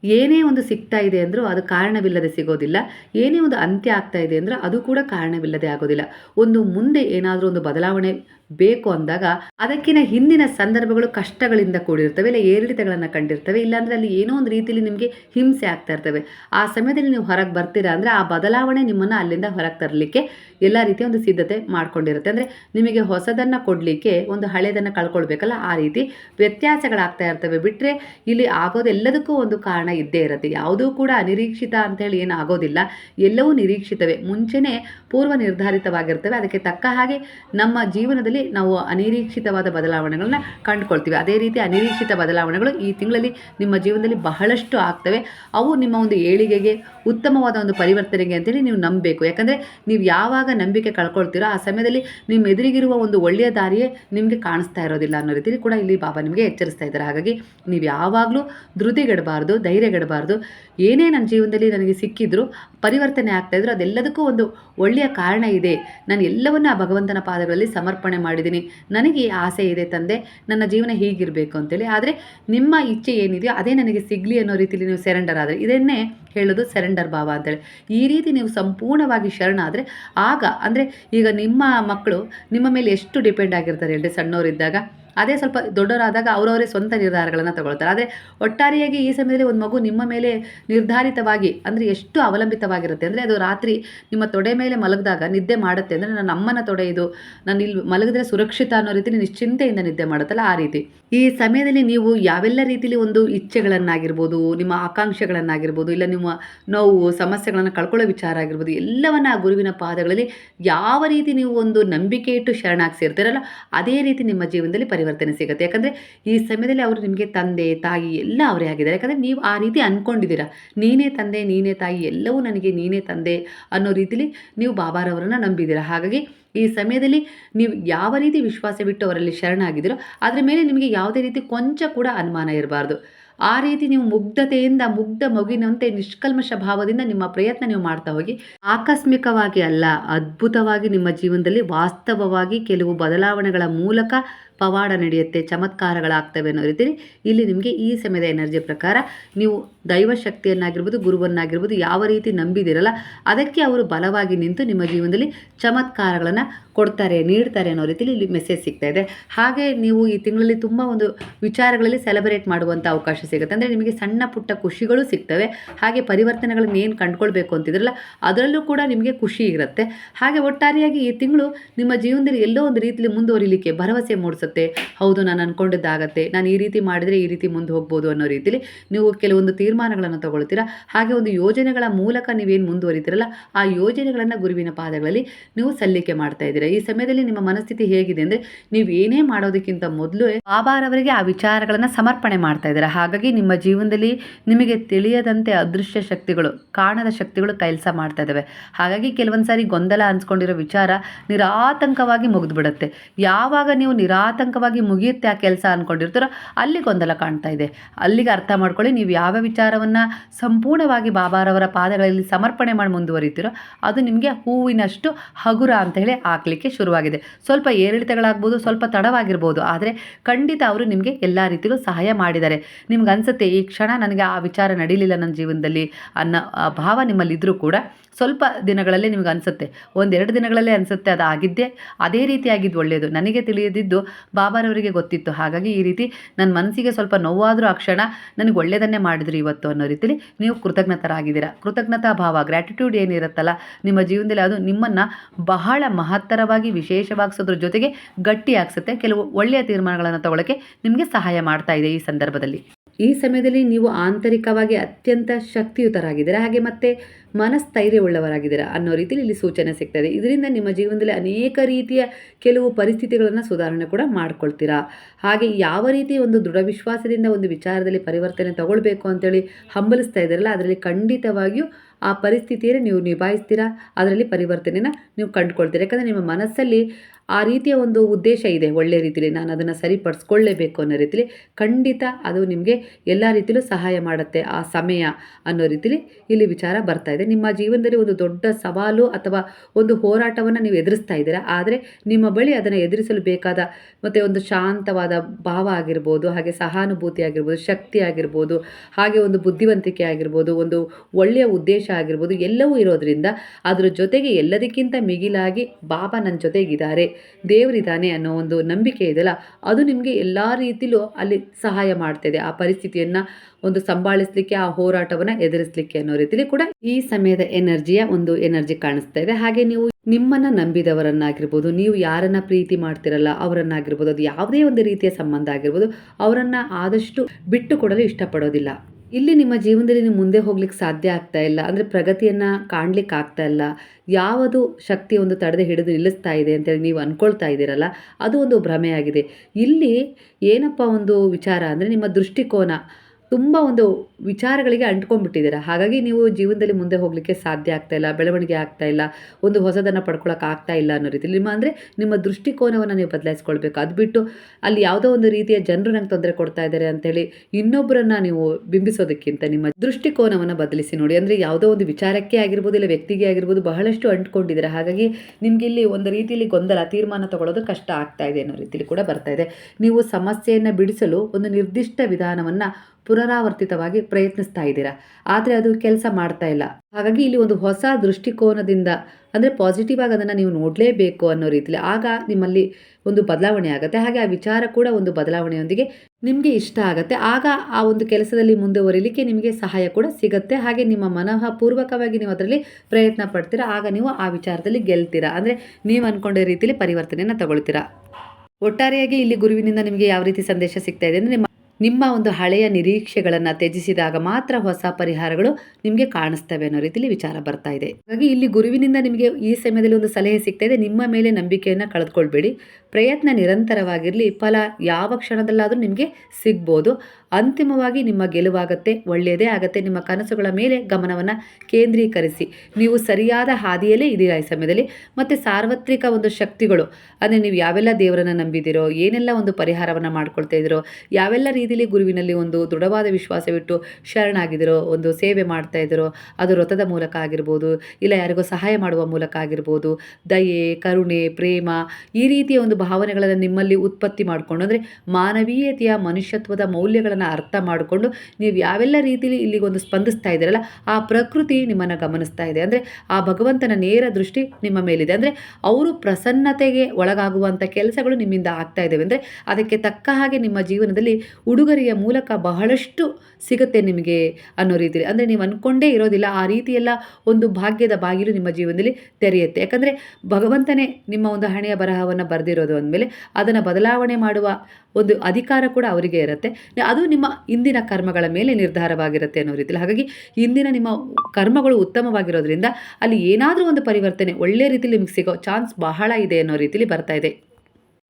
ಏನೇ ಒಂದು ಸಿಗ್ತಾ ಇದೆ ಅಂದರೂ ಅದು ಕಾರಣವಿಲ್ಲದೆ ಸಿಗೋದಿಲ್ಲ. ಏನೇ ಒಂದು ಅಂತ್ಯ ಆಗ್ತಾ ಇದೆ ಅಂದರೆ ಅದು ಕೂಡ ಕಾರಣವಿಲ್ಲದೆ ಆಗೋದಿಲ್ಲ. ಒಂದು ಮುಂದೆ ಏನಾದರೂ ಒಂದು ಬದಲಾವಣೆ ಬೇಕು ಅಂದಾಗ ಅದಕ್ಕಿನ ಹಿಂದಿನ ಸಂದರ್ಭಗಳು ಕಷ್ಟಗಳಿಂದ ಕೂಡಿರ್ತವೆ, ಇಲ್ಲ ಏರಿಳಿತಗಳನ್ನು ಕಂಡಿರ್ತವೆ, ಇಲ್ಲಾಂದರೆ ಅಲ್ಲಿ ಏನೋ ಒಂದು ರೀತಿಯಲ್ಲಿ ನಿಮಗೆ ಹಿಂಸೆ ಆಗ್ತಾ ಇರ್ತವೆ. ಆ ಸಮಯದಲ್ಲಿ ನೀವು ಹೊರಗೆ ಬರ್ತೀರಾ ಅಂದರೆ ಆ ಬದಲಾವಣೆ ನಿಮ್ಮನ್ನು ಅಲ್ಲಿಂದ ಹೊರಗೆ ತರಲಿಕ್ಕೆ ಎಲ್ಲ ರೀತಿಯ ಒಂದು ಸಿದ್ಧತೆ ಮಾಡ್ಕೊಂಡಿರುತ್ತೆ. ಅಂದರೆ ನಿಮಗೆ ಹೊಸದನ್ನು ಕೊಡಲಿಕ್ಕೆ ಒಂದು ಹಳೆಯದನ್ನು ಕಳ್ಕೊಳ್ಬೇಕಲ್ಲ ಆ ರೀತಿ ವ್ಯತ್ಯಾಸಗಳಾಗ್ತಾ ಇರ್ತವೆ. ಬಿಟ್ಟರೆ ಇಲ್ಲಿ ಆಗೋದೆಲ್ಲದಕ್ಕೂ ಒಂದು ಕಾರಣ ಇದ್ದೇ ಇರುತ್ತೆ. ಯಾವುದೂ ಕೂಡ ಅನಿರೀಕ್ಷಿತ ಅಂತೇಳಿ ಏನು ಆಗೋದಿಲ್ಲ. ಎಲ್ಲವೂ ನಿರೀಕ್ಷಿತವೇ. ಮುಂಚೆನೇ ಪೂರ್ವ ನಿರ್ಧಾರಿತವಾಗಿರ್ತವೆ. ಅದಕ್ಕೆ ತಕ್ಕ ಹಾಗೆ ನಮ್ಮ ಜೀವನದಲ್ಲಿ ನಾವು ಅನಿರೀಕ್ಷಿತವಾದ ಬದಲಾವಣೆಗಳನ್ನ ಕಂಡುಕೊಳ್ತೀವಿ. ಅದೇ ರೀತಿ ಅನಿರೀಕ್ಷಿತ ಬದಲಾವಣೆಗಳು ಈ ತಿಂಗಳಲ್ಲಿ ನಿಮ್ಮ ಜೀವನದಲ್ಲಿ ಬಹಳಷ್ಟು ಆಗ್ತವೆ. ಅವು ನಿಮ್ಮ ಒಂದು ಏಳಿಗೆಗೆ ಉತ್ತಮವಾದ ಒಂದು ಪರಿವರ್ತನೆಗೆ ಅಂತೇಳಿ ನೀವು ನಂಬಬೇಕು. ಯಾಕಂದರೆ ನೀವು ಯಾವಾಗ ನಂಬಿಕೆ ಕಳ್ಕೊಳ್ತೀರೋ ಆ ಸಮಯದಲ್ಲಿ ನಿಮ್ಮ ಎದುರಿಗಿರುವ ಒಂದು ಒಳ್ಳೆಯ ದಾರಿಯೇ ನಿಮಗೆ ಕಾಣಿಸ್ತಾ ಇರೋದಿಲ್ಲ ಅನ್ನೋ ರೀತಿಯಲ್ಲಿ ಕೂಡ ಇಲ್ಲಿ ಬಾಬಾ ನಿಮಗೆ ಎಚ್ಚರಿಸ್ತಾ ಇದ್ದಾರೆ. ಹಾಗಾಗಿ ನೀವು ಯಾವಾಗಲೂ ಧೃತಿಗೆಡಬಾರ್ದು ಧೈರ್ಯಗೆಡಬಾರ್ದು ಏನೇ ನನ್ನ ಜೀವನದಲ್ಲಿ ನನಗೆ ಸಿಕ್ಕಿದ್ರು ಪರಿವರ್ತನೆ ಆಗ್ತಾ ಇದ್ರು ಅದೆಲ್ಲದಕ್ಕೂ ಒಂದು ಒಳ್ಳೆಯ ಕಾರಣ ಇದೆ. ನಾನು ಎಲ್ಲವನ್ನ ಆ ಭಗವಂತನ ಪಾದಗಳಲ್ಲಿ ಸಮರ್ಪಣೆ ಮಾಡಿದ್ದೀನಿ. ನನಗೆ ಆಸೆ ಇದೆ ತಂದೆ. ನನ್ನ ಜೀವನ ಹೀಗಿರಬೇಕು ಅಂತೇಳಿ. ಆದರೆ ನಿಮ್ಮ ಇಚ್ಛೆ ಏನಿದೆಯೋ ಅದೇ ನನಗೆ ಸಿಗಲಿ ಅನ್ನೋ ರೀತಿಯಲ್ಲಿ ನೀವು ಸೆರೆಂಡರ್ ಆದರೆ, ಇದನ್ನೇ ಹೇಳೋದು ಸೆರೆಂಡರ್ ಭಾವ ಅಂತೇಳಿ. ಈ ರೀತಿ ನೀವು ಸಂಪೂರ್ಣವಾಗಿ ಶರಣಾದರೆ ಆಗ, ಅಂದರೆ ಈಗ ನಿಮ್ಮ ಮಕ್ಕಳು ನಿಮ್ಮ ಮೇಲೆ ಎಷ್ಟು ಡಿಪೆಂಡ್ ಆಗಿರ್ತಾರೆ ಹೇಳಿ ಸಣ್ಣವರಿದ್ದಾಗ ಅದೇ ಸ್ವಲ್ಪ ದೊಡ್ಡವರಾದಾಗ ಅವರವರೇ ಸ್ವಂತ ನಿರ್ಧಾರಗಳನ್ನು ತಗೊಳ್ತಾರೆ. ಆದರೆ ಒಟ್ಟಾರೆಯಾಗಿ ಈ ಸಮಯದಲ್ಲಿ ಒಂದು ಮಗು ನಿಮ್ಮ ಮೇಲೆ ನಿರ್ಧಾರಿತವಾಗಿ, ಅಂದರೆ ಎಷ್ಟು ಅವಲಂಬಿತವಾಗಿರುತ್ತೆ ಅಂದರೆ ಅದು ರಾತ್ರಿ ನಿಮ್ಮ ತೊಡೆ ಮೇಲೆ ಮಲಗಿದಾಗ ನಿದ್ದೆ ಮಾಡುತ್ತೆ ಅಂದರೆ ನನ್ನ ಅಮ್ಮನ ತೊಡೆ ಇದು, ನಾನು ಇಲ್ಲಿ ಮಲಗಿದ್ರೆ ಸುರಕ್ಷಿತ ಅನ್ನೋ ರೀತಿಲಿ ನಿಶ್ಚಿಂತೆಯಿಂದ ನಿದ್ದೆ ಮಾಡುತ್ತಲ್ಲ ಆ ರೀತಿ. ಈ ಸಮಯದಲ್ಲಿ ನೀವು ಯಾವೆಲ್ಲ ರೀತಿಯಲ್ಲಿ ಒಂದು ಇಚ್ಛೆಗಳನ್ನಾಗಿರ್ಬೋದು, ನಿಮ್ಮ ಆಕಾಂಕ್ಷೆಗಳನ್ನಾಗಿರ್ಬೋದು, ಇಲ್ಲ ನಿಮ್ಮ ನೋವು, ಸಮಸ್ಯೆಗಳನ್ನು ಕಳ್ಕೊಳ್ಳೋ ವಿಚಾರ ಆಗಿರ್ಬೋದು, ಎಲ್ಲವನ್ನ ಆ ಗುರುವಿನ ಪಾದಗಳಲ್ಲಿ ಯಾವ ರೀತಿ ನೀವು ಒಂದು ನಂಬಿಕೆ ಇಟ್ಟು ಶರಣಾಗಿ ಸೇರ್ತೀರಲ್ಲ ಅದೇ ರೀತಿ ನಿಮ್ಮ ಜೀವನದಲ್ಲಿ ಪರಿವರ್ತನೆ ಸಿಗುತ್ತೆ. ಯಾಕಂದರೆ ಈ ಸಮಯದಲ್ಲಿ ಅವರು ನಿಮಗೆ ತಂದೆ, ತಾಯಿ ಎಲ್ಲ ಅವರೇ ಆಗಿದ್ದಾರೆ. ಯಾಕಂದರೆ ನೀವು ಆ ರೀತಿ ಅಂದ್ಕೊಂಡಿದ್ದೀರಾ ನೀನೇ ತಂದೆ, ನೀನೇ ತಾಯಿ ಎಲ್ಲವೂ ನನಗೆ ನೀನೇ ತಂದೆ ಅನ್ನೋ ರೀತಿಲಿ ನೀವು ಬಾಬಾರವರನ್ನು ನಂಬಿದ್ದೀರಾ. ಹಾಗಾಗಿ ಈ ಸಮಯದಲ್ಲಿ ನೀವು ಯಾವ ರೀತಿ ವಿಶ್ವಾಸ ಬಿಟ್ಟು ಅವರಲ್ಲಿ ಶರಣಾಗಿದ್ದೀರೋ, ಅದರ ಮೇಲೆ ನಿಮಗೆ ಯಾವುದೇ ರೀತಿ ಕೊಂಚ ಕೂಡ ಅನುಮಾನ ಇರಬಾರ್ದು. ಆ ರೀತಿ ನೀವು ಮುಗ್ಧತೆಯಿಂದ, ಮುಗ್ಧ ಮಗುವಿನಂತೆ ನಿಷ್ಕಲ್ಮಶ ಭಾವದಿಂದ ನಿಮ್ಮ ಪ್ರಯತ್ನ ನೀವು ಮಾಡ್ತಾ ಹೋಗಿ, ಆಕಸ್ಮಿಕವಾಗಿ ಅಲ್ಲ, ಅದ್ಭುತವಾಗಿ ನಿಮ್ಮ ಜೀವನದಲ್ಲಿ ವಾಸ್ತವವಾಗಿ ಕೆಲವು ಬದಲಾವಣೆಗಳ ಮೂಲಕ ಪವಾಡ ನಡೆಯುತ್ತೆ, ಚಮತ್ಕಾರಗಳಾಗ್ತವೆ ಅನ್ನೋ ರೀತಿಯಲ್ಲಿ ಇಲ್ಲಿ ನಿಮಗೆ ಈ ಸಮಯದ ಎನರ್ಜಿ ಪ್ರಕಾರ ನೀವು ದೈವಶಕ್ತಿಯನ್ನಾಗಿರ್ಬೋದು ಗುರುವನ್ನಾಗಿರ್ಬೋದು ಯಾವ ರೀತಿ ನಂಬಿದಿರಲ್ಲ, ಅದಕ್ಕೆ ಅವರು ಬಲವಾಗಿ ನಿಂತು ನಿಮ್ಮ ಜೀವನದಲ್ಲಿ ಚಮತ್ಕಾರಗಳನ್ನು ಕೊಡ್ತಾರೆ, ನೀಡ್ತಾರೆ ಅನ್ನೋ ರೀತಿಯಲ್ಲಿ ಇಲ್ಲಿ ಮೆಸೇಜ್ ಸಿಗ್ತಾ ಇದೆ. ಹಾಗೆ ನೀವು ಈ ತಿಂಗಳಲ್ಲಿ ತುಂಬ ಒಂದು ವಿಚಾರಗಳಲ್ಲಿ ಸೆಲೆಬ್ರೇಟ್ ಮಾಡುವಂಥ ಅವಕಾಶ ಸಿಗುತ್ತೆ. ಅಂದರೆ ನಿಮಗೆ ಸಣ್ಣ ಪುಟ್ಟ ಖುಷಿಗಳು ಸಿಗ್ತವೆ. ಹಾಗೆ ಪರಿವರ್ತನೆಗಳನ್ನ ಏನು ಕಂಡುಕೊಳ್ಬೇಕು ಅಂತಿದ್ರಲ್ಲ, ಅದರಲ್ಲೂ ಕೂಡ ನಿಮಗೆ ಖುಷಿ ಇರುತ್ತೆ. ಹಾಗೆ ಒಟ್ಟಾರೆಯಾಗಿ ಈ ತಿಂಗಳು ನಿಮ್ಮ ಜೀವನದಲ್ಲಿ ಎಲ್ಲೋ ಒಂದು ರೀತಿಯಲ್ಲಿ ಮುಂದುವರಿಲಿಕ್ಕೆ ಭರವಸೆ ಮೂಡಿಸುತ್ತೆ. ಹೌದು, ನಾನು ಅನ್ಕೊಂಡಿದ್ದಾಗತ್ತೆ. ನಾನು ಈ ರೀತಿ ಮಾಡಿದರೆ ಈ ರೀತಿ ಮುಂದೆ ಹೋಗ್ಬೋದು ಅನ್ನೋ ರೀತಿಲಿ ನೀವು ಕೆಲವೊಂದು ತೀರ್ಮಾನಗಳನ್ನು ತಗೊಳ್ತೀರಾ? ಹಾಗೆ ಒಂದು ಯೋಜನೆಗಳ ಮೂಲಕ ನೀವೇನು ಮುಂದುವರಿತೀರಲ್ಲ, ಆ ಯೋಜನೆಗಳನ್ನು ಗುರುವಿನ ಪಾದಗಳಲ್ಲಿ ನೀವು ಸಲ್ಲಿಕೆ ಮಾಡ್ತಾ ಇದ್ದೀರಾ? ಈ ಸಮಯದಲ್ಲಿ ನಿಮ್ಮ ಮನಸ್ಥಿತಿ ಹೇಗಿದೆ ಅಂದರೆ ನೀವು ಏನೇ ಮಾಡೋದಕ್ಕಿಂತ ಮೊದಲು ಬಾಬಾರವರಿಗೆ ಆ ವಿಚಾರಗಳನ್ನು ಸಮರ್ಪಣೆ ಮಾಡ್ತಾ ಇದ್ದೀರಾ? ಹಾಗಾಗಿ ನಿಮ್ಮ ಜೀವನದಲ್ಲಿ ನಿಮಗೆ ತಿಳಿಯದಂತೆ ಅದೃಶ್ಯ ಶಕ್ತಿಗಳು, ಕಾಣದ ಶಕ್ತಿಗಳು ಕೆಲಸ ಮಾಡ್ತಾ ಇದ್ದಾವೆ. ಹಾಗಾಗಿ ಕೆಲವೊಂದು ಸಾರಿ ಗೊಂದಲ ಅನ್ಸ್ಕೊಂಡಿರೋ ವಿಚಾರ ನಿರಾತಂಕವಾಗಿ ಮುಗಿದು ಬಿಡುತ್ತೆ ಯಾವಾಗ ನೀವು ನಿರಾತಂಕವಾಗಿ ಮುಗಿಯುತ್ತೆ ಆ ಕೆಲಸ ಅಂದ್ಕೊಂಡಿರ್ತೀರೋ ಅಲ್ಲಿ ಗೊಂದಲ ಕಾಣ್ತಾ ಇದೆ. ಅಲ್ಲಿಗೆ ಅರ್ಥ ಮಾಡ್ಕೊಳ್ಳಿ, ನೀವು ಯಾವ ವಿಚಾರವನ್ನು ಸಂಪೂರ್ಣವಾಗಿ ಬಾಬಾರವರ ಪಾದಗಳಲ್ಲಿ ಸಮರ್ಪಣೆ ಮಾಡಿ ಮುಂದುವರಿತೀರೋ, ಅದು ನಿಮಗೆ ಹೂವಿನಷ್ಟು ಹಗುರ ಅಂತ ಹೇಳಿ ಹಾಕ್ಲಿಕ್ಕೆ ಶುರುವಾಗಿದೆ. ಸ್ವಲ್ಪ ಏರಿಳಿತಗಳಾಗ್ಬೋದು, ಸ್ವಲ್ಪ ತಡವಾಗಿರ್ಬೋದು, ಆದರೆ ಖಂಡಿತ ಅವರು ನಿಮಗೆ ಎಲ್ಲ ರೀತಿಯಲ್ಲೂ ಸಹಾಯ ಮಾಡಿದ್ದಾರೆ. ನಿಮ್ಗೆ ಅನಿಸುತ್ತೆ, ಈ ಕ್ಷಣ ನನಗೆ ಆ ವಿಚಾರ ನಡೀಲಿಲ್ಲ ನನ್ನ ಜೀವನದಲ್ಲಿ ಅನ್ನೋ ಭಾವ ನಿಮ್ಮಲ್ಲಿದ್ದರೂ ಕೂಡ ಸ್ವಲ್ಪ ದಿನಗಳಲ್ಲೇ ನಿಮ್ಗೆ ಅನಿಸುತ್ತೆ. ಒಂದೆರಡು ದಿನಗಳಲ್ಲೇ ಅನಿಸುತ್ತೆ ಅದು ಆಗಿದ್ದೆ, ಅದೇ ರೀತಿ ಆಗಿದ್ದು ಒಳ್ಳೆಯದು ನನಗೆ ತಿಳಿಯದಿದ್ದು ಬಾಬಾರವರಿಗೆ ಗೊತ್ತಿತ್ತು. ಹಾಗಾಗಿ ಈ ರೀತಿ ನನ್ನ ಮನಸ್ಸಿಗೆ ಸ್ವಲ್ಪ ನೋವಾದರೂ ಆ ಕ್ಷಣ ನನಗೆ ಒಳ್ಳೆಯದನ್ನೇ ಮಾಡಿದ್ರು ಇವತ್ತು ಅನ್ನೋ ರೀತಿಲಿ ನೀವು ಕೃತಜ್ಞತರಾಗಿದ್ದೀರಾ. ಕೃತಜ್ಞತಾ ಭಾವ ಗ್ರ್ಯಾಟಿಟ್ಯೂಡ್ ಏನಿರುತ್ತಲ್ಲ, ನಿಮ್ಮ ಜೀವನದಲ್ಲಿ ಅದು ನಿಮ್ಮನ್ನು ಬಹಳ ಮಹತ್ತರವಾಗಿ ವಿಶೇಷವಾಗಿಸೋದ್ರ ಜೊತೆಗೆ ಗಟ್ಟಿಯಾಗಿಸುತ್ತೆ. ಕೆಲವು ಒಳ್ಳೆಯ ತೀರ್ಮಾನಗಳನ್ನು ತಗೊಳ್ಳೋಕ್ಕೆ ನಿಮಗೆ ಸಹಾಯ ಮಾಡ್ತಾ ಇದೆ ಈ ಸಂದರ್ಭದಲ್ಲಿ. ಈ ಸಮಯದಲ್ಲಿ ನೀವು ಆಂತರಿಕವಾಗಿ ಅತ್ಯಂತ ಶಕ್ತಿಯುತರಾಗಿದ್ದೀರಾ? ಹಾಗೆ ಮತ್ತೆ ಮನಸ್ಥೈರ್ಯವುಳ್ಳವರಾಗಿದ್ದೀರಾ? ಅನ್ನೋ ರೀತಿಯಲ್ಲಿ ಇಲ್ಲಿ ಸೂಚನೆ ಸಿಗ್ತದೆ ಇದರಿಂದ ನಿಮ್ಮ ಜೀವನದಲ್ಲಿ ಅನೇಕ ರೀತಿಯ ಕೆಲವು ಪರಿಸ್ಥಿತಿಗಳನ್ನು ಸುಧಾರಣೆ ಕೂಡ ಮಾಡ್ಕೊಳ್ತೀರಾ? ಹಾಗೆ ಯಾವ ರೀತಿ ಒಂದು ದೃಢ ವಿಶ್ವಾಸದಿಂದ ಒಂದು ವಿಚಾರದಲ್ಲಿ ಪರಿವರ್ತನೆ ತಗೊಳ್ಬೇಕು ಅಂತೇಳಿ ಹಂಬಲಿಸ್ತಾ ಇದ್ದೀರಲ್ಲ, ಅದರಲ್ಲಿ ಖಂಡಿತವಾಗಿಯೂ ಆ ಪರಿಸ್ಥಿತಿಯನ್ನು ನೀವು ನಿಭಾಯಿಸ್ತೀರಾ? ಅದರಲ್ಲಿ ಪರಿವರ್ತನೆನ ನೀವು ಕಂಡುಕೊಳ್ತೀರಾ? ಯಾಕಂದರೆ ನಿಮ್ಮ ಮನಸ್ಸಲ್ಲಿ ಆ ರೀತಿಯ ಒಂದು ಉದ್ದೇಶ ಇದೆ. ಒಳ್ಳೆ ರೀತಿಯಲ್ಲಿ ನಾನು ಅದನ್ನು ಸರಿಪಡಿಸ್ಕೊಳ್ಳೇಬೇಕು ಅನ್ನೋ ರೀತಿಲಿ ಖಂಡಿತ ಅದು ನಿಮಗೆ ಎಲ್ಲ ರೀತಿಯಲ್ಲೂ ಸಹಾಯ ಮಾಡುತ್ತೆ ಆ ಸಮಯ ಅನ್ನೋ ರೀತಿಲಿ ಇಲ್ಲಿ ವಿಚಾರ ಬರ್ತಾ ಇದೆ. ನಿಮ್ಮ ಜೀವನದಲ್ಲಿ ಒಂದು ದೊಡ್ಡ ಸವಾಲು ಅಥವಾ ಒಂದು ಹೋರಾಟವನ್ನು ನೀವು ಎದುರಿಸ್ತಾ ಇದ್ದೀರಾ? ಆದರೆ ನಿಮ್ಮ ಬಳಿ ಅದನ್ನು ಎದುರಿಸಲು ಬೇಕಾದ ಮತ್ತು ಒಂದು ಶಾಂತವಾದ ಭಾವ ಆಗಿರ್ಬೋದು, ಹಾಗೆ ಸಹಾನುಭೂತಿ ಆಗಿರ್ಬೋದು, ಶಕ್ತಿ ಆಗಿರ್ಬೋದು, ಹಾಗೆ ಒಂದು ಬುದ್ಧಿವಂತಿಕೆ ಆಗಿರ್ಬೋದು, ಒಂದು ಒಳ್ಳೆಯ ಉದ್ದೇಶ ಆಗಿರ್ಬೋದು ಎಲ್ಲವೂ ಇರೋದರಿಂದ ಅದರ ಜೊತೆಗೆ ಎಲ್ಲದಕ್ಕಿಂತ ಮಿಗಿಲಾಗಿ ಬಾಬಾ ನನ್ನ ಜೊತೆಗಿದ್ದಾರೆ. ದೇವರಿದ್ದಾನೆ ಅನ್ನೋ ಒಂದು ನಂಬಿಕೆ ಇದೆಯಲ್ಲ, ಅದು ನಿಮಗೆ ಎಲ್ಲ ರೀತಿಲೂ ಅಲ್ಲಿ ಸಹಾಯ ಮಾಡ್ತಿದೆ. ಆ ಪರಿಸ್ಥಿತಿಯನ್ನು ಒಂದು ಸಂಭಾಳಿಸಲಿಕ್ಕೆ, ಆ ಹೋರಾಟವನ್ನು ಎದುರಿಸಲಿಕ್ಕೆ ಅನ್ನೋ ರೀತಿಲಿ ಕೂಡ ಈ ಸಮಯದ ಎನರ್ಜಿಯ ಒಂದು ಎನರ್ಜಿ ಕಾಣಿಸ್ತಾ ಇದೆ. ಹಾಗೆ ನೀವು ನಿಮ್ಮನ್ನ ನಂಬಿದವರನ್ನಾಗಿರ್ಬೋದು, ನೀವು ಯಾರನ್ನ ಪ್ರೀತಿ ಮಾಡ್ತಿರಲ್ಲ ಅವರನ್ನಾಗಿರ್ಬೋದು, ಅದು ಯಾವುದೇ ಒಂದು ರೀತಿಯ ಸಂಬಂಧ ಆಗಿರ್ಬೋದು, ಅವರನ್ನ ಆದಷ್ಟು ಬಿಟ್ಟು ಕೊಡಲು ಇಷ್ಟಪಡೋದಿಲ್ಲ. ಇಲ್ಲಿ ನಿಮ್ಮ ಜೀವನದಲ್ಲಿ ನೀವು ಮುಂದೆ ಹೋಗ್ಲಿಕ್ಕೆ ಸಾಧ್ಯ ಆಗ್ತಾ ಇಲ್ಲ, ಅಂದರೆ ಪ್ರಗತಿಯನ್ನು ಕಾಣಲಿಕ್ಕೆ ಆಗ್ತಾ ಇಲ್ಲ, ಯಾವುದು ಶಕ್ತಿ ಒಂದು ತಡೆದು ಹಿಡಿದು ನಿಲ್ಲಿಸ್ತಾ ಇದೆ ಅಂತೇಳಿ ನೀವು ಅಂದ್ಕೊಳ್ತಾ ಇದ್ದೀರಲ್ಲ, ಅದು ಒಂದು ಭ್ರಮೆಯಾಗಿದೆ. ಇಲ್ಲಿ ಏನಪ್ಪ ಒಂದು ವಿಚಾರ ಅಂದರೆ ನಿಮ್ಮ ದೃಷ್ಟಿಕೋನ ತುಂಬ ಒಂದು ವಿಚಾರಗಳಿಗೆ ಅಂಟ್ಕೊಂಡ್ಬಿಟ್ಟಿದ್ದೀರಾ? ಹಾಗಾಗಿ ನೀವು ಜೀವನದಲ್ಲಿ ಮುಂದೆ ಹೋಗಲಿಕ್ಕೆ ಸಾಧ್ಯ ಆಗ್ತಾ ಇಲ್ಲ, ಬೆಳವಣಿಗೆ ಆಗ್ತಾ ಇಲ್ಲ, ಒಂದು ಹೊಸದನ್ನು ಪಡ್ಕೊಳಕ್ಕೆ ಆಗ್ತಾ ಇಲ್ಲ ಅನ್ನೋ ರೀತಿಲಿ ನಿಮ್ಮ ಅಂದರೆ ನಿಮ್ಮ ದೃಷ್ಟಿಕೋನವನ್ನು ನೀವು ಬದಲಾಯಿಸ್ಕೊಳ್ಬೇಕು. ಅದು ಬಿಟ್ಟು ಅಲ್ಲಿ ಯಾವುದೋ ಒಂದು ರೀತಿಯ ಜನರು ನಂಗೆ ತೊಂದರೆ ಕೊಡ್ತಾ ಇದ್ದಾರೆ ಅಂತೇಳಿ ಇನ್ನೊಬ್ಬರನ್ನು ನೀವು ಬಿಂಬಿಸೋದಕ್ಕಿಂತ ನಿಮ್ಮ ದೃಷ್ಟಿಕೋನವನ್ನು ಬದಲಿಸಿ ನೋಡಿ. ಅಂದರೆ ಯಾವುದೋ ಒಂದು ವಿಚಾರಕ್ಕೆ ಆಗಿರ್ಬೋದು, ಇಲ್ಲ ವ್ಯಕ್ತಿಗೆ ಆಗಿರ್ಬೋದು, ಬಹಳಷ್ಟು ಅಂಟ್ಕೊಂಡಿದ್ದಾರೆ? ಹಾಗಾಗಿ ನಿಮಗೆ ಇಲ್ಲಿ ಒಂದು ರೀತಿಯಲ್ಲಿ ಗೊಂದಲ, ತೀರ್ಮಾನ ತಗೊಳ್ಳೋದು ಕಷ್ಟ ಆಗ್ತಾ ಇದೆ ಅನ್ನೋ ರೀತಿಯಲ್ಲಿ ಕೂಡ ಬರ್ತಾ ಇದೆ. ನೀವು ಸಮಸ್ಯೆಯನ್ನು ಬಿಡಿಸಲು ಒಂದು ನಿರ್ದಿಷ್ಟ ವಿಧಾನವನ್ನು ಪುನರಾವರ್ತಿತವಾಗಿ ಪ್ರಯತ್ನಿಸ್ತಾ ಇದ್ದೀರಾ? ಆದರೆ ಅದು ಕೆಲಸ ಮಾಡ್ತಾ ಇಲ್ಲ. ಹಾಗಾಗಿ ಇಲ್ಲಿ ಒಂದು ಹೊಸ ದೃಷ್ಟಿಕೋನದಿಂದ, ಅಂದರೆ ಪಾಸಿಟಿವ್ ಆಗಿ ಅದನ್ನು ನೀವು ನೋಡಲೇಬೇಕು ಅನ್ನೋ ರೀತಿಯಲ್ಲಿ ಆಗ ನಿಮ್ಮಲ್ಲಿ ಒಂದು ಬದಲಾವಣೆ ಆಗುತ್ತೆ. ಹಾಗೆ ಆ ವಿಚಾರ ಕೂಡ ಒಂದು ಬದಲಾವಣೆಯೊಂದಿಗೆ ನಿಮಗೆ ಇಷ್ಟ ಆಗುತ್ತೆ. ಆಗ ಆ ಒಂದು ಕೆಲಸದಲ್ಲಿ ಮುಂದುವರಿಲಿಕ್ಕೆ ನಿಮಗೆ ಸಹಾಯ ಕೂಡ ಸಿಗುತ್ತೆ. ಹಾಗೆ ನಿಮ್ಮ ಮನಃಪೂರ್ವಕವಾಗಿ ನೀವು ಅದರಲ್ಲಿ ಪ್ರಯತ್ನ ಪಡ್ತೀರಾ, ಆಗ ನೀವು ಆ ವಿಚಾರದಲ್ಲಿ ಗೆಲ್ತೀರಾ. ಅಂದರೆ ನೀವು ಅಂದ್ಕೊಂಡ ರೀತಿಯಲ್ಲಿ ಪರಿವರ್ತನೆಯನ್ನು ತಗೊಳ್ತೀರಾ. ಒಟ್ಟಾರೆಯಾಗಿ ಇಲ್ಲಿ ಗುರುವಿನಿಂದ ನಿಮಗೆ ಯಾವ ರೀತಿ ಸಂದೇಶ ಸಿಗ್ತಾ ಇದೆ ಅಂದರೆ ನಿಮ್ಮ ನಿಮ್ಮ ಒಂದು ಹಳೆಯ ನಿರೀಕ್ಷೆಗಳನ್ನು ತ್ಯಜಿಸಿದಾಗ ಮಾತ್ರ ಹೊಸ ಪರಿಹಾರಗಳು ನಿಮಗೆ ಕಾಣಿಸ್ತವೆ ಅನ್ನೋ ರೀತಿಯಲ್ಲಿ ವಿಚಾರ ಬರ್ತಾ ಇದೆ. ಹಾಗಾಗಿ ಇಲ್ಲಿ ಗುರುವಿನಿಂದ ನಿಮಗೆ ಈ ಸಮಯದಲ್ಲಿ ಒಂದು ಸಲಹೆ ಸಿಗ್ತಾ ಇದೆ. ನಿಮ್ಮ ಮೇಲೆ ನಂಬಿಕೆಯನ್ನು ಕಳೆದುಕೊಳ್ಬೇಡಿ. ಪ್ರಯತ್ನ ನಿರಂತರವಾಗಿರಲಿ. ಫಲ ಯಾವ ಕ್ಷಣದಲ್ಲಾದರೂ ನಿಮಗೆ ಸಿಗ್ಬೋದು. ಅಂತಿಮವಾಗಿ ನಿಮ್ಮ ಗೆಲುವಾಗತ್ತೆ, ಒಳ್ಳೆಯದೇ ಆಗುತ್ತೆ. ನಿಮ್ಮ ಕನಸುಗಳ ಮೇಲೆ ಗಮನವನ್ನು ಕೇಂದ್ರೀಕರಿಸಿ. ನೀವು ಸರಿಯಾದ ಹಾದಿಯಲ್ಲೇ ಇದ್ದೀರಾ ಈ ಸಮಯದಲ್ಲಿ? ಮತ್ತು ಸಾರ್ವತ್ರಿಕ ಒಂದು ಶಕ್ತಿಗಳು, ಅಂದರೆ ನೀವು ಯಾವೆಲ್ಲ ದೇವರನ್ನು ನಂಬಿದಿರೋ, ಏನೆಲ್ಲ ಒಂದು ಪರಿಹಾರವನ್ನು ಮಾಡ್ಕೊಳ್ತಾ ಇದ್ದೀರೋ ಯಾವೆಲ್ಲ ರೀತಿಯಲ್ಲಿ ಗುರುವಿನಲ್ಲಿ ಒಂದು ದೃಢವಾದ ವಿಶ್ವಾಸವಿಟ್ಟು ಶರಣಾಗಿದ್ದೀರೋ ಒಂದು ಸೇವೆ ಮಾಡ್ತಾ ಇದ್ದೀರೋ ಅದು ವ್ರತದ ಮೂಲಕ ಆಗಿರ್ಬೋದು, ಇಲ್ಲ ಯಾರಿಗೋ ಸಹಾಯ ಮಾಡುವ ಮೂಲಕ ಆಗಿರ್ಬೋದು, ದಯೆ, ಕರುಣೆ, ಪ್ರೇಮ, ಈ ರೀತಿಯ ಒಂದು ಭಾವನೆಗಳನ್ನು ನಿಮ್ಮಲ್ಲಿ ಉತ್ಪತ್ತಿ ಮಾಡಿಕೊಂಡು, ಅಂದರೆ ಮಾನವೀಯತೆಯ ಮನುಷ್ಯತ್ವದ ಮೌಲ್ಯಗಳನ್ನು ಅರ್ಥ ಮಾಡಿಕೊಂಡು ನೀವು ಯಾವೆಲ್ಲ ರೀತಿಯಲ್ಲಿ ಇಲ್ಲಿಗೊಂದು ಸ್ಪಂದಿಸ್ತಾ ಇದ್ದೀರಲ್ಲ, ಆ ಪ್ರಕೃತಿ ನಿಮ್ಮನ್ನು ಗಮನಿಸ್ತಾ ಇದೆ. ಅಂದರೆ ಆ ಭಗವಂತನ ನೇರ ದೃಷ್ಟಿ ನಿಮ್ಮ ಮೇಲಿದೆ. ಅಂದರೆ ಅವರು ಪ್ರಸನ್ನತೆಗೆ ಒಳಗಾಗುವಂಥ ಕೆಲಸಗಳು ನಿಮ್ಮಿಂದ ಆಗ್ತಾ ಇದ್ದಾವೆ ಅಂದರೆ ಅದಕ್ಕೆ ತಕ್ಕ ಹಾಗೆ ನಿಮ್ಮ ಜೀವನದಲ್ಲಿ ಉಡುಗೊರೆಯ ಮೂಲಕ ಬಹಳಷ್ಟು ಸಿಗುತ್ತೆ ನಿಮಗೆ ಅನ್ನೋ ರೀತಿಯಲ್ಲಿ ಅಂದರೆ ನೀವು ಅಂದ್ಕೊಂಡೇ ಇರೋದಿಲ್ಲ, ಆ ರೀತಿಯೆಲ್ಲ ಒಂದು ಭಾಗ್ಯದ ಬಾಗಿಲು ನಿಮ್ಮ ಜೀವನದಲ್ಲಿ ತೆರೆಯುತ್ತೆ. ಯಾಕಂದರೆ ಭಗವಂತನೇ ನಿಮ್ಮ ಒಂದು ಹಣೆಯ ಬರಹವನ್ನು ಬರೆದಿರೋದು ಅಂದಮೇಲೆ ಅದನ್ನು ಬದಲಾವಣೆ ಮಾಡುವ ಒಂದು ಅಧಿಕಾರ ಕೂಡ ಅವರಿಗೆ ಇರುತ್ತೆ. ಅದು ನಿಮ್ಮ ಇಂದಿನ ಕರ್ಮಗಳ ಮೇಲೆ ನಿರ್ಧಾರವಾಗಿರುತ್ತೆ ಅನ್ನೋ ರೀತಿಯಲ್ಲಿ ಹಾಗಾಗಿ ಇಂದಿನ ನಿಮ್ಮ ಕರ್ಮಗಳು ಉತ್ತಮವಾಗಿರೋದ್ರಿಂದ ಅಲ್ಲಿ ಏನಾದರೂ ಒಂದು ಪರಿವರ್ತನೆ ಒಳ್ಳೆಯ ರೀತಿಯಲ್ಲಿ ನಿಮಗೆ ಸಿಗೋ ಚಾನ್ಸ್ ಬಹಳ ಇದೆ ಅನ್ನೋ ರೀತಿಯಲ್ಲಿ ಬರ್ತಾ ಇದೆ.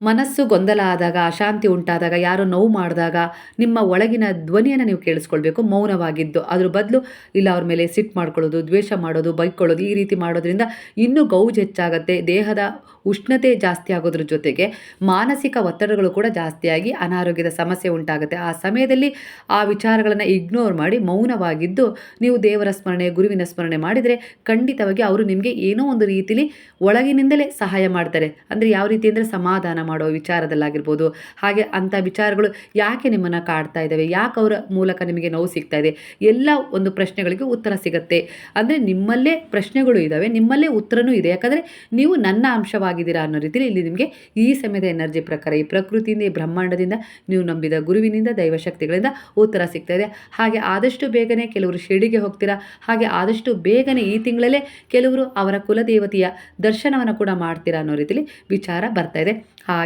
ಮನಸ್ಸು ಗೊಂದಲ ಆದಾಗ ಅಶಾಂತಿ ಉಂಟಾದಾಗ, ಯಾರೋ ನೋವು ಮಾಡಿದಾಗ ನಿಮ್ಮ ಒಳಗಿನ ಧ್ವನಿಯನ್ನು ನೀವು ಕೇಳಿಸ್ಕೊಳ್ಬೇಕು. ಮೌನವಾಗಿದ್ದು. ಅದ್ರ ಬದಲು ಇಲ್ಲ, ಅವ್ರ ಮೇಲೆ ಸಿಟ್ ಮಾಡ್ಕೊಳ್ಳೋದು, ದ್ವೇಷ ಮಾಡೋದು, ಬೈಕೊಳ್ಳೋದು ಈ ರೀತಿ ಮಾಡೋದ್ರಿಂದ ಇನ್ನೂ ಗೌಜ್ ಹೆಚ್ಚಾಗುತ್ತೆ. ದೇಹದ ಉಷ್ಣತೆ ಜಾಸ್ತಿ ಆಗೋದ್ರ ಜೊತೆಗೆ ಮಾನಸಿಕ ಒತ್ತಡಗಳು ಕೂಡ ಜಾಸ್ತಿಯಾಗಿ ಅನಾರೋಗ್ಯದ ಸಮಸ್ಯೆ ಉಂಟಾಗುತ್ತೆ. ಆ ಸಮಯದಲ್ಲಿ ಆ ವಿಚಾರಗಳನ್ನು ಇಗ್ನೋರ್ ಮಾಡಿ, ಮೌನವಾಗಿದ್ದು ನೀವು ದೇವರ ಸ್ಮರಣೆ, ಗುರುವಿನ ಸ್ಮರಣೆ ಮಾಡಿದರೆ ಖಂಡಿತವಾಗಿ ಅವರು ನಿಮಗೆ ಏನೋ ಒಂದು ರೀತಿಲಿ ಒಳಗಿನಿಂದಲೇ ಸಹಾಯ ಮಾಡ್ತಾರೆ. ಅಂದರೆ ಯಾವ ರೀತಿ ಅಂದರೆ ಸಮಾಧಾನ ಮಾಡೋ ವಿಚಾರದಲ್ಲಾಗಿರ್ಬೋದು. ಹಾಗೆ ಅಂಥ ವಿಚಾರಗಳು ಯಾಕೆ ನಿಮ್ಮನ್ನು ಕಾಡ್ತಾ ಇದ್ದಾವೆ ಯಾಕೆ ಅವರ ಮೂಲಕ ನಿಮಗೆ ನೋವು ಸಿಗ್ತಾ ಇದೆ? ಎಲ್ಲ ಒಂದು ಪ್ರಶ್ನೆಗಳಿಗೆ ಉತ್ತರ ಸಿಗುತ್ತೆ. ಅಂದರೆ ನಿಮ್ಮಲ್ಲೇ ಪ್ರಶ್ನೆಗಳು ಇದ್ದಾವೆ ನಿಮ್ಮಲ್ಲೇ ಉತ್ತರನೂ ಇದೆ. ಯಾಕಂದರೆ ನೀವು ನನ್ನ ಅಂಶವಾಗಿದ್ದೀರಾ ಅನ್ನೋ ರೀತಿಯಲ್ಲಿ ಇಲ್ಲಿ ನಿಮಗೆ ಈ ಸಮಯದ ಎನರ್ಜಿ ಪ್ರಕಾರ, ಈ ಪ್ರಕೃತಿಯಿಂದ, ಈ ಬ್ರಹ್ಮಾಂಡದಿಂದ ನೀವು ನಂಬಿದ ಗುರುವಿನಿಂದ, ದೈವಶಕ್ತಿಗಳಿಂದ ಉತ್ತರ ಸಿಗ್ತಾ ಇದೆ. ಹಾಗೆ ಆದಷ್ಟು ಬೇಗನೆ ಕೆಲವರು ಶಿರಡಿಗೆ ಹೋಗ್ತೀರಾ? ಹಾಗೆ ಆದಷ್ಟು ಬೇಗನೆ ಈ ತಿಂಗಳಲ್ಲೇ ಕೆಲವರು ಅವರ ಕುಲದೇವತೆಯ ದರ್ಶನವನ್ನು ಕೂಡ ಮಾಡ್ತೀರಾ ಅನ್ನೋ ರೀತಿಯಲ್ಲಿ ವಿಚಾರ ಬರ್ತಾ ಇದೆ. ಹಾಗೆ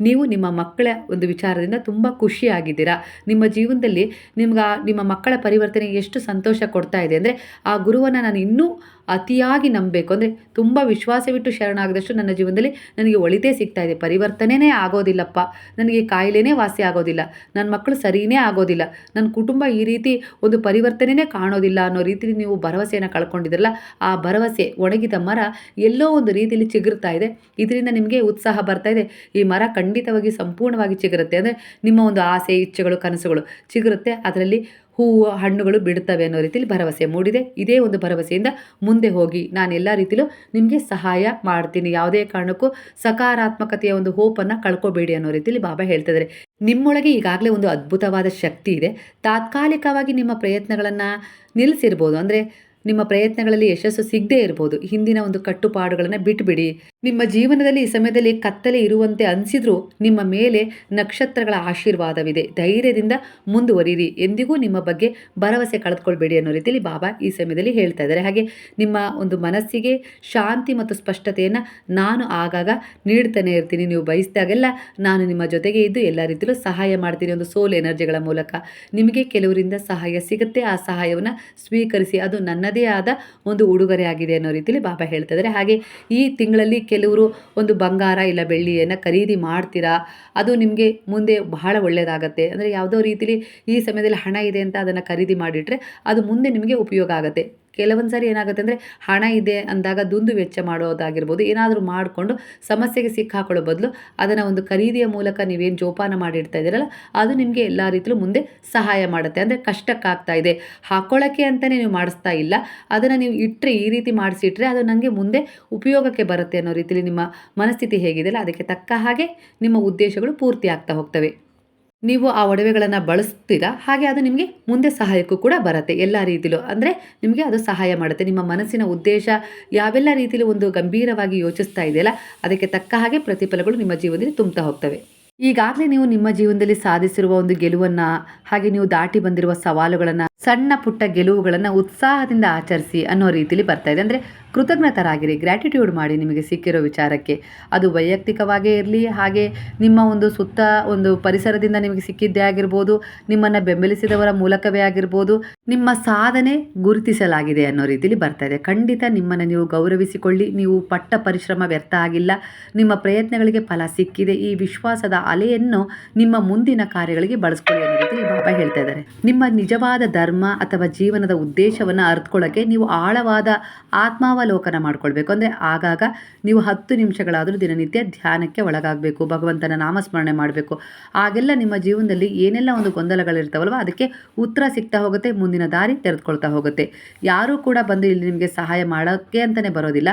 ನೀವು ನಿಮ್ಮ ಮಕ್ಕಳ ಒಂದು ವಿಚಾರದಿಂದ ತುಂಬ ಖುಷಿಯಾಗಿದ್ದೀರಾ. ನಿಮ್ಮ ಜೀವನದಲ್ಲಿ ನಿಮ್ಗೆ ನಿಮ್ಮ ಮಕ್ಕಳ ಪರಿವರ್ತನೆ ಎಷ್ಟು ಸಂತೋಷ ಕೊಡ್ತಾ ಇದೆ ಅಂದರೆ ಆ ಗುರುವನ್ನು ನಾನು ಇನ್ನೂ ಅತಿಯಾಗಿ ನಂಬಬೇಕು. ಅಂದರೆ ತುಂಬ ವಿಶ್ವಾಸವಿಟ್ಟು ಶರಣಾಗದಷ್ಟು ನನ್ನ ಜೀವನದಲ್ಲಿ ನನಗೆ ಒಳಿತೇ ಸಿಗ್ತಾ ಇದೆ. ಪರಿವರ್ತನೆಯೇ ಆಗೋದಿಲ್ಲಪ್ಪ. ನನಗೆ ಕಾಯಿಲೆನೇ ವಾಸಿ ಆಗೋದಿಲ್ಲ. ನನ್ನ ಮಕ್ಕಳು ಸರಿಯೇ ಆಗೋದಿಲ್ಲ. ನನ್ನ ಕುಟುಂಬ ಈ ರೀತಿ ಒಂದು ಪರಿವರ್ತನೆಯೇ ಕಾಣೋದಿಲ್ಲ ಅನ್ನೋ ರೀತಿಯಲ್ಲಿ ನೀವು ಭರವಸೆಯನ್ನು ಕಳ್ಕೊಂಡಿದ್ರಲ್ಲ ಆ ಭರವಸೆ ಒಣಗಿದ ಮರ ಎಲ್ಲೋ ಒಂದು ರೀತಿಯಲ್ಲಿ ಚಿಗುರ್ತಾ ಇದೆ. ಇದರಿಂದ ನಿಮಗೆ ಉತ್ಸಾಹ ಬರ್ತಾ ಇದೆ. ಈ ಮರ ಖಂಡಿತವಾಗಿ ಸಂಪೂರ್ಣವಾಗಿ ಚಿಗುರುತ್ತೆ. ಅಂದರೆ ನಿಮ್ಮ ಒಂದು ಆಸೆ, ಇಚ್ಛೆಗಳು, ಕನಸುಗಳು ಚಿಗುರುತ್ತೆ. ಅದರಲ್ಲಿ ಹೂವು, ಹಣ್ಣುಗಳು ಬಿಡುತ್ತವೆ ಅನ್ನೋ ರೀತಿಯಲ್ಲಿ ಭರವಸೆ ಮೂಡಿದೆ. ಇದೇ ಒಂದು ಭರವಸೆಯಿಂದ ಮುಂದೆ ಹೋಗಿ ನಾನು ಎಲ್ಲ ರೀತಿಯಲ್ಲೂ ನಿಮಗೆ ಸಹಾಯ ಮಾಡ್ತೀನಿ. ಯಾವುದೇ ಕಾರಣಕ್ಕೂ ಸಕಾರಾತ್ಮಕತೆಯ ಒಂದು ಹೋಪನ್ನು ಕಳ್ಕೊಬೇಡಿ ಅನ್ನೋ ರೀತಿಯಲ್ಲಿ ಬಾಬಾ ಹೇಳ್ತಿದ್ದಾರೆ ನಿಮ್ಮೊಳಗೆ ಈಗಾಗಲೇ ಒಂದು ಅದ್ಭುತವಾದ ಶಕ್ತಿ ಇದೆ. ತಾತ್ಕಾಲಿಕವಾಗಿ ನಿಮ್ಮ ಪ್ರಯತ್ನಗಳನ್ನು ನಿಲ್ಲಿಸಿರ್ಬೋದು ಅಂದರೆ ನಿಮ್ಮ ಪ್ರಯತ್ನಗಳಲ್ಲಿ ಯಶಸ್ಸು ಸಿಗದೇ ಇರ್ಬೋದು. ಹಿಂದಿನ ಒಂದು ಕಟ್ಟುಪಾಡುಗಳನ್ನು ಬಿಟ್ಟುಬಿಡಿ ನಿಮ್ಮ ಜೀವನದಲ್ಲಿ ಈ ಸಮಯದಲ್ಲಿ ಕತ್ತಲೆ ಇರುವಂತೆ ಅನಿಸಿದ್ರೂ ನಿಮ್ಮ ಮೇಲೆ ನಕ್ಷತ್ರಗಳ ಆಶೀರ್ವಾದವಿದೆ. ಧೈರ್ಯದಿಂದ ಮುಂದುವರಿರಿ ಎಂದಿಗೂ ನಿಮ್ಮ ಬಗ್ಗೆ ಭರವಸೆ ಕಳೆದುಕೊಳ್ಬೇಡಿ ಅನ್ನೋ ರೀತಿಯಲ್ಲಿ ಬಾಬಾ ಈ ಸಮಯದಲ್ಲಿ ಹೇಳ್ತಾ ಇದ್ದಾರೆ. ಹಾಗೆ ನಿಮ್ಮ ಒಂದು ಮನಸ್ಸಿಗೆ ಶಾಂತಿ ಮತ್ತು ಸ್ಪಷ್ಟತೆಯನ್ನು ನಾನು ಆಗಾಗ ನೀಡ್ತಾನೆ ಇರ್ತೀನಿ. ನೀವು ಬಯಸಿದಾಗೆಲ್ಲ ನಾನು ನಿಮ್ಮ ಜೊತೆಗೆ ಇದ್ದು ಎಲ್ಲ ರೀತಿಯಲ್ಲೂ ಸಹಾಯ ಮಾಡ್ತೀನಿ. ಒಂದು ಸೋಲ್ ಎನರ್ಜಿಗಳ ಮೂಲಕ ನಿಮಗೆ ಕೆಲವರಿಂದ ಸಹಾಯ ಸಿಗುತ್ತೆ. ಆ ಸಹಾಯವನ್ನು ಸ್ವೀಕರಿಸಿ ಅದು ನನ್ನದೇ ಆದ ಒಂದು ಉಡುಗೊರೆ ಆಗಿದೆ ಅನ್ನೋ ರೀತಿಯಲ್ಲಿ ಬಾಬಾ ಹೇಳ್ತಾ ಇದ್ದಾರೆ. ಹಾಗೆ ಈ ತಿಂಗಳಲ್ಲಿ ಕೆಲವರು ಒಂದು ಬಂಗಾರ ಇಲ್ಲ ಬೆಳ್ಳಿಯನ್ನು ಖರೀದಿ ಮಾಡ್ತೀರಾ? ಅದು ನಿಮಗೆ ಮುಂದೆ ಬಹಳ ಒಳ್ಳೆಯದಾಗತ್ತೆ ಅಂದರೆ ಯಾವುದೋ ರೀತಿಲಿ ಈ ಸಮಯದಲ್ಲಿ ಹಣ ಇದೆ ಅಂತ ಅದನ್ನು ಖರೀದಿ ಮಾಡಿಟ್ರೆ ಅದು ಮುಂದೆ ನಿಮಗೆ ಉಪಯೋಗ ಆಗುತ್ತೆ. ಕೆಲವೊಂದು ಸಾರಿ ಏನಾಗುತ್ತೆ ಅಂದರೆ ಹಣ ಇದೆ ಅಂದಾಗ ದುಂದು ವೆಚ್ಚ ಮಾಡೋದಾಗಿರ್ಬೋದು, ಏನಾದರೂ ಮಾಡಿಕೊಂಡು ಸಮಸ್ಯೆಗೆ ಸಿಕ್ಕಾಕೊಳ್ಳೋ ಬದಲು ಅದನ್ನು ಒಂದು ಖರೀದಿಯ ಮೂಲಕ ನೀವೇನು ಜೋಪಾನ ಮಾಡಿಡ್ತಾ ಇದ್ದೀರಲ್ಲ, ಅದು ನಿಮಗೆ ಎಲ್ಲ ರೀತಿಯಲ್ಲೂ ಮುಂದೆ ಸಹಾಯ ಮಾಡುತ್ತೆ. ಅಂದರೆ ಕಷ್ಟಕ್ಕಾಗ್ತಾ ಇದೆ. ಹಾಕೊಳ್ಳೋಕ್ಕೆ ಅಂತಲೇ ನೀವು ಮಾಡಿಸ್ತಾ ಇಲ್ಲ. ಅದನ್ನು ನೀವು ಇಟ್ಟರೆ ಈ ರೀತಿ ಮಾಡಿಸಿಟ್ರೆ ಅದು ನನಗೆ ಮುಂದೆ ಉಪಯೋಗಕ್ಕೆ ಬರುತ್ತೆ ಅನ್ನೋ ರೀತಿಯಲ್ಲಿ ನಿಮ್ಮ ಮನಸ್ಥಿತಿ ಹೇಗಿದೆಯಲ್ಲ ಅದಕ್ಕೆ ತಕ್ಕ ಹಾಗೆ ನಿಮ್ಮ ಉದ್ದೇಶಗಳು ಪೂರ್ತಿ ಆಗ್ತಾ ಹೋಗ್ತವೆ. ನೀವು ಆ ಒಡವೆಗಳನ್ನು ಬಳಸ್ತೀರಾ? ಹಾಗೆ ಅದು ನಿಮಗೆ ಮುಂದೆ ಸಹಾಯಕ್ಕೂ ಕೂಡ ಬರುತ್ತೆ ಎಲ್ಲ ರೀತಿಲೂ. ಅಂದರೆ ನಿಮಗೆ ಅದು ಸಹಾಯ ಮಾಡುತ್ತೆ. ನಿಮ್ಮ ಮನಸ್ಸಿನ ಉದ್ದೇಶ ಯಾವೆಲ್ಲ ರೀತಿಯಲ್ಲಿ ಒಂದು ಗಂಭೀರವಾಗಿ ಯೋಚಿಸ್ತಾ ಇದೆಯಲ್ಲ, ಅದಕ್ಕೆ ತಕ್ಕ ಹಾಗೆ ಪ್ರತಿಫಲಗಳು ನಿಮ್ಮ ಜೀವನದಲ್ಲಿ ತುಂಬ್ತಾ ಹೋಗ್ತವೆ. ಈಗಾಗಲೇ ನೀವು ನಿಮ್ಮ ಜೀವನದಲ್ಲಿ ಸಾಧಿಸಿರುವ ಒಂದು ಗೆಲುವನ್ನು, ಹಾಗೆ ನೀವು ದಾಟಿ ಬಂದಿರುವ ಸವಾಲುಗಳನ್ನು, ಸಣ್ಣ ಪುಟ್ಟ ಗೆಲುವುಗಳನ್ನು ಉತ್ಸಾಹದಿಂದ ಆಚರಿಸಿ ಅನ್ನೋ ರೀತಿಯಲ್ಲಿ ಬರ್ತಾ ಇದೆ. ಅಂದರೆ ಕೃತಜ್ಞತರಾಗಿರಿ ಗ್ರ್ಯಾಟಿಟ್ಯೂಡ್ ಮಾಡಿ ನಿಮಗೆ ಸಿಕ್ಕಿರೋ ವಿಚಾರಕ್ಕೆ. ಅದು ವೈಯಕ್ತಿಕವಾಗೇ ಇರಲಿ, ಹಾಗೆ ನಿಮ್ಮ ಒಂದು ಸುತ್ತ ಒಂದು ಪರಿಸರದಿಂದ ನಿಮಗೆ ಸಿಕ್ಕಿದ್ದೇ ಆಗಿರ್ಬೋದು, ನಿಮ್ಮನ್ನು ಬೆಂಬಲಿಸಿದವರ ಮೂಲಕವೇ ಆಗಿರ್ಬೋದು, ನಿಮ್ಮ ಸಾಧನೆ ಗುರುತಿಸಲಾಗಿದೆ ಅನ್ನೋ ರೀತಿಯಲ್ಲಿ ಬರ್ತಾ ಇದೆ. ಖಂಡಿತ ನಿಮ್ಮನ್ನು ನೀವು ಗೌರವಿಸಿಕೊಳ್ಳಿ, ನೀವು ಪಟ್ಟ ಪರಿಶ್ರಮ ವ್ಯರ್ಥ ಆಗಿಲ್ಲ, ನಿಮ್ಮ ಪ್ರಯತ್ನಗಳಿಗೆ ಫಲ ಸಿಕ್ಕಿದೆ, ಈ ವಿಶ್ವಾಸದ ಅಲೆಯನ್ನು ನಿಮ್ಮ ಮುಂದಿನ ಕಾರ್ಯಗಳಿಗೆ ಬಳಸ್ಕೊಳ್ಳಿ ಅನ್ನೋ ರೀತಿಯಲ್ಲಿ ಬಾಬಾ ಹೇಳ್ತಾ ಇದ್ದಾರೆ. ನಿಮ್ಮ ನಿಜವಾದ ಧರ್ಮ ಅಥವಾ ಜೀವನದ ಉದ್ದೇಶವನ್ನು ಅರ್ಥಕೊಳ್ಳೋಕ್ಕೆ ನೀವು ಆಳವಾದ ಆತ್ಮಾವಲೋಕನ ಮಾಡ್ಕೊಳ್ಬೇಕು. ಅಂದರೆ ಆಗಾಗ ನೀವು ಹತ್ತು ನಿಮಿಷಗಳಾದರೂ ದಿನನಿತ್ಯ ಧ್ಯಾನಕ್ಕೆ ಒಳಗಾಗಬೇಕು, ಭಗವಂತನ ನಾಮಸ್ಮರಣೆ ಮಾಡಬೇಕು. ಆಗೆಲ್ಲ ನಿಮ್ಮ ಜೀವನದಲ್ಲಿ ಏನೆಲ್ಲ ಒಂದು ಗೊಂದಲಗಳಿರ್ತಾವಲ್ವ, ಅದಕ್ಕೆ ಉತ್ತರ ಸಿಗ್ತಾ ಹೋಗುತ್ತೆ, ಮುಂದಿನ ದಾರಿ ತೆರೆದುಕೊಳ್ತಾ ಹೋಗುತ್ತೆ. ಯಾರೂ ಕೂಡ ಬಂದು ಇಲ್ಲಿ ನಿಮಗೆ ಸಹಾಯ ಮಾಡೋಕ್ಕೆ ಅಂತಲೇ ಬರೋದಿಲ್ಲ.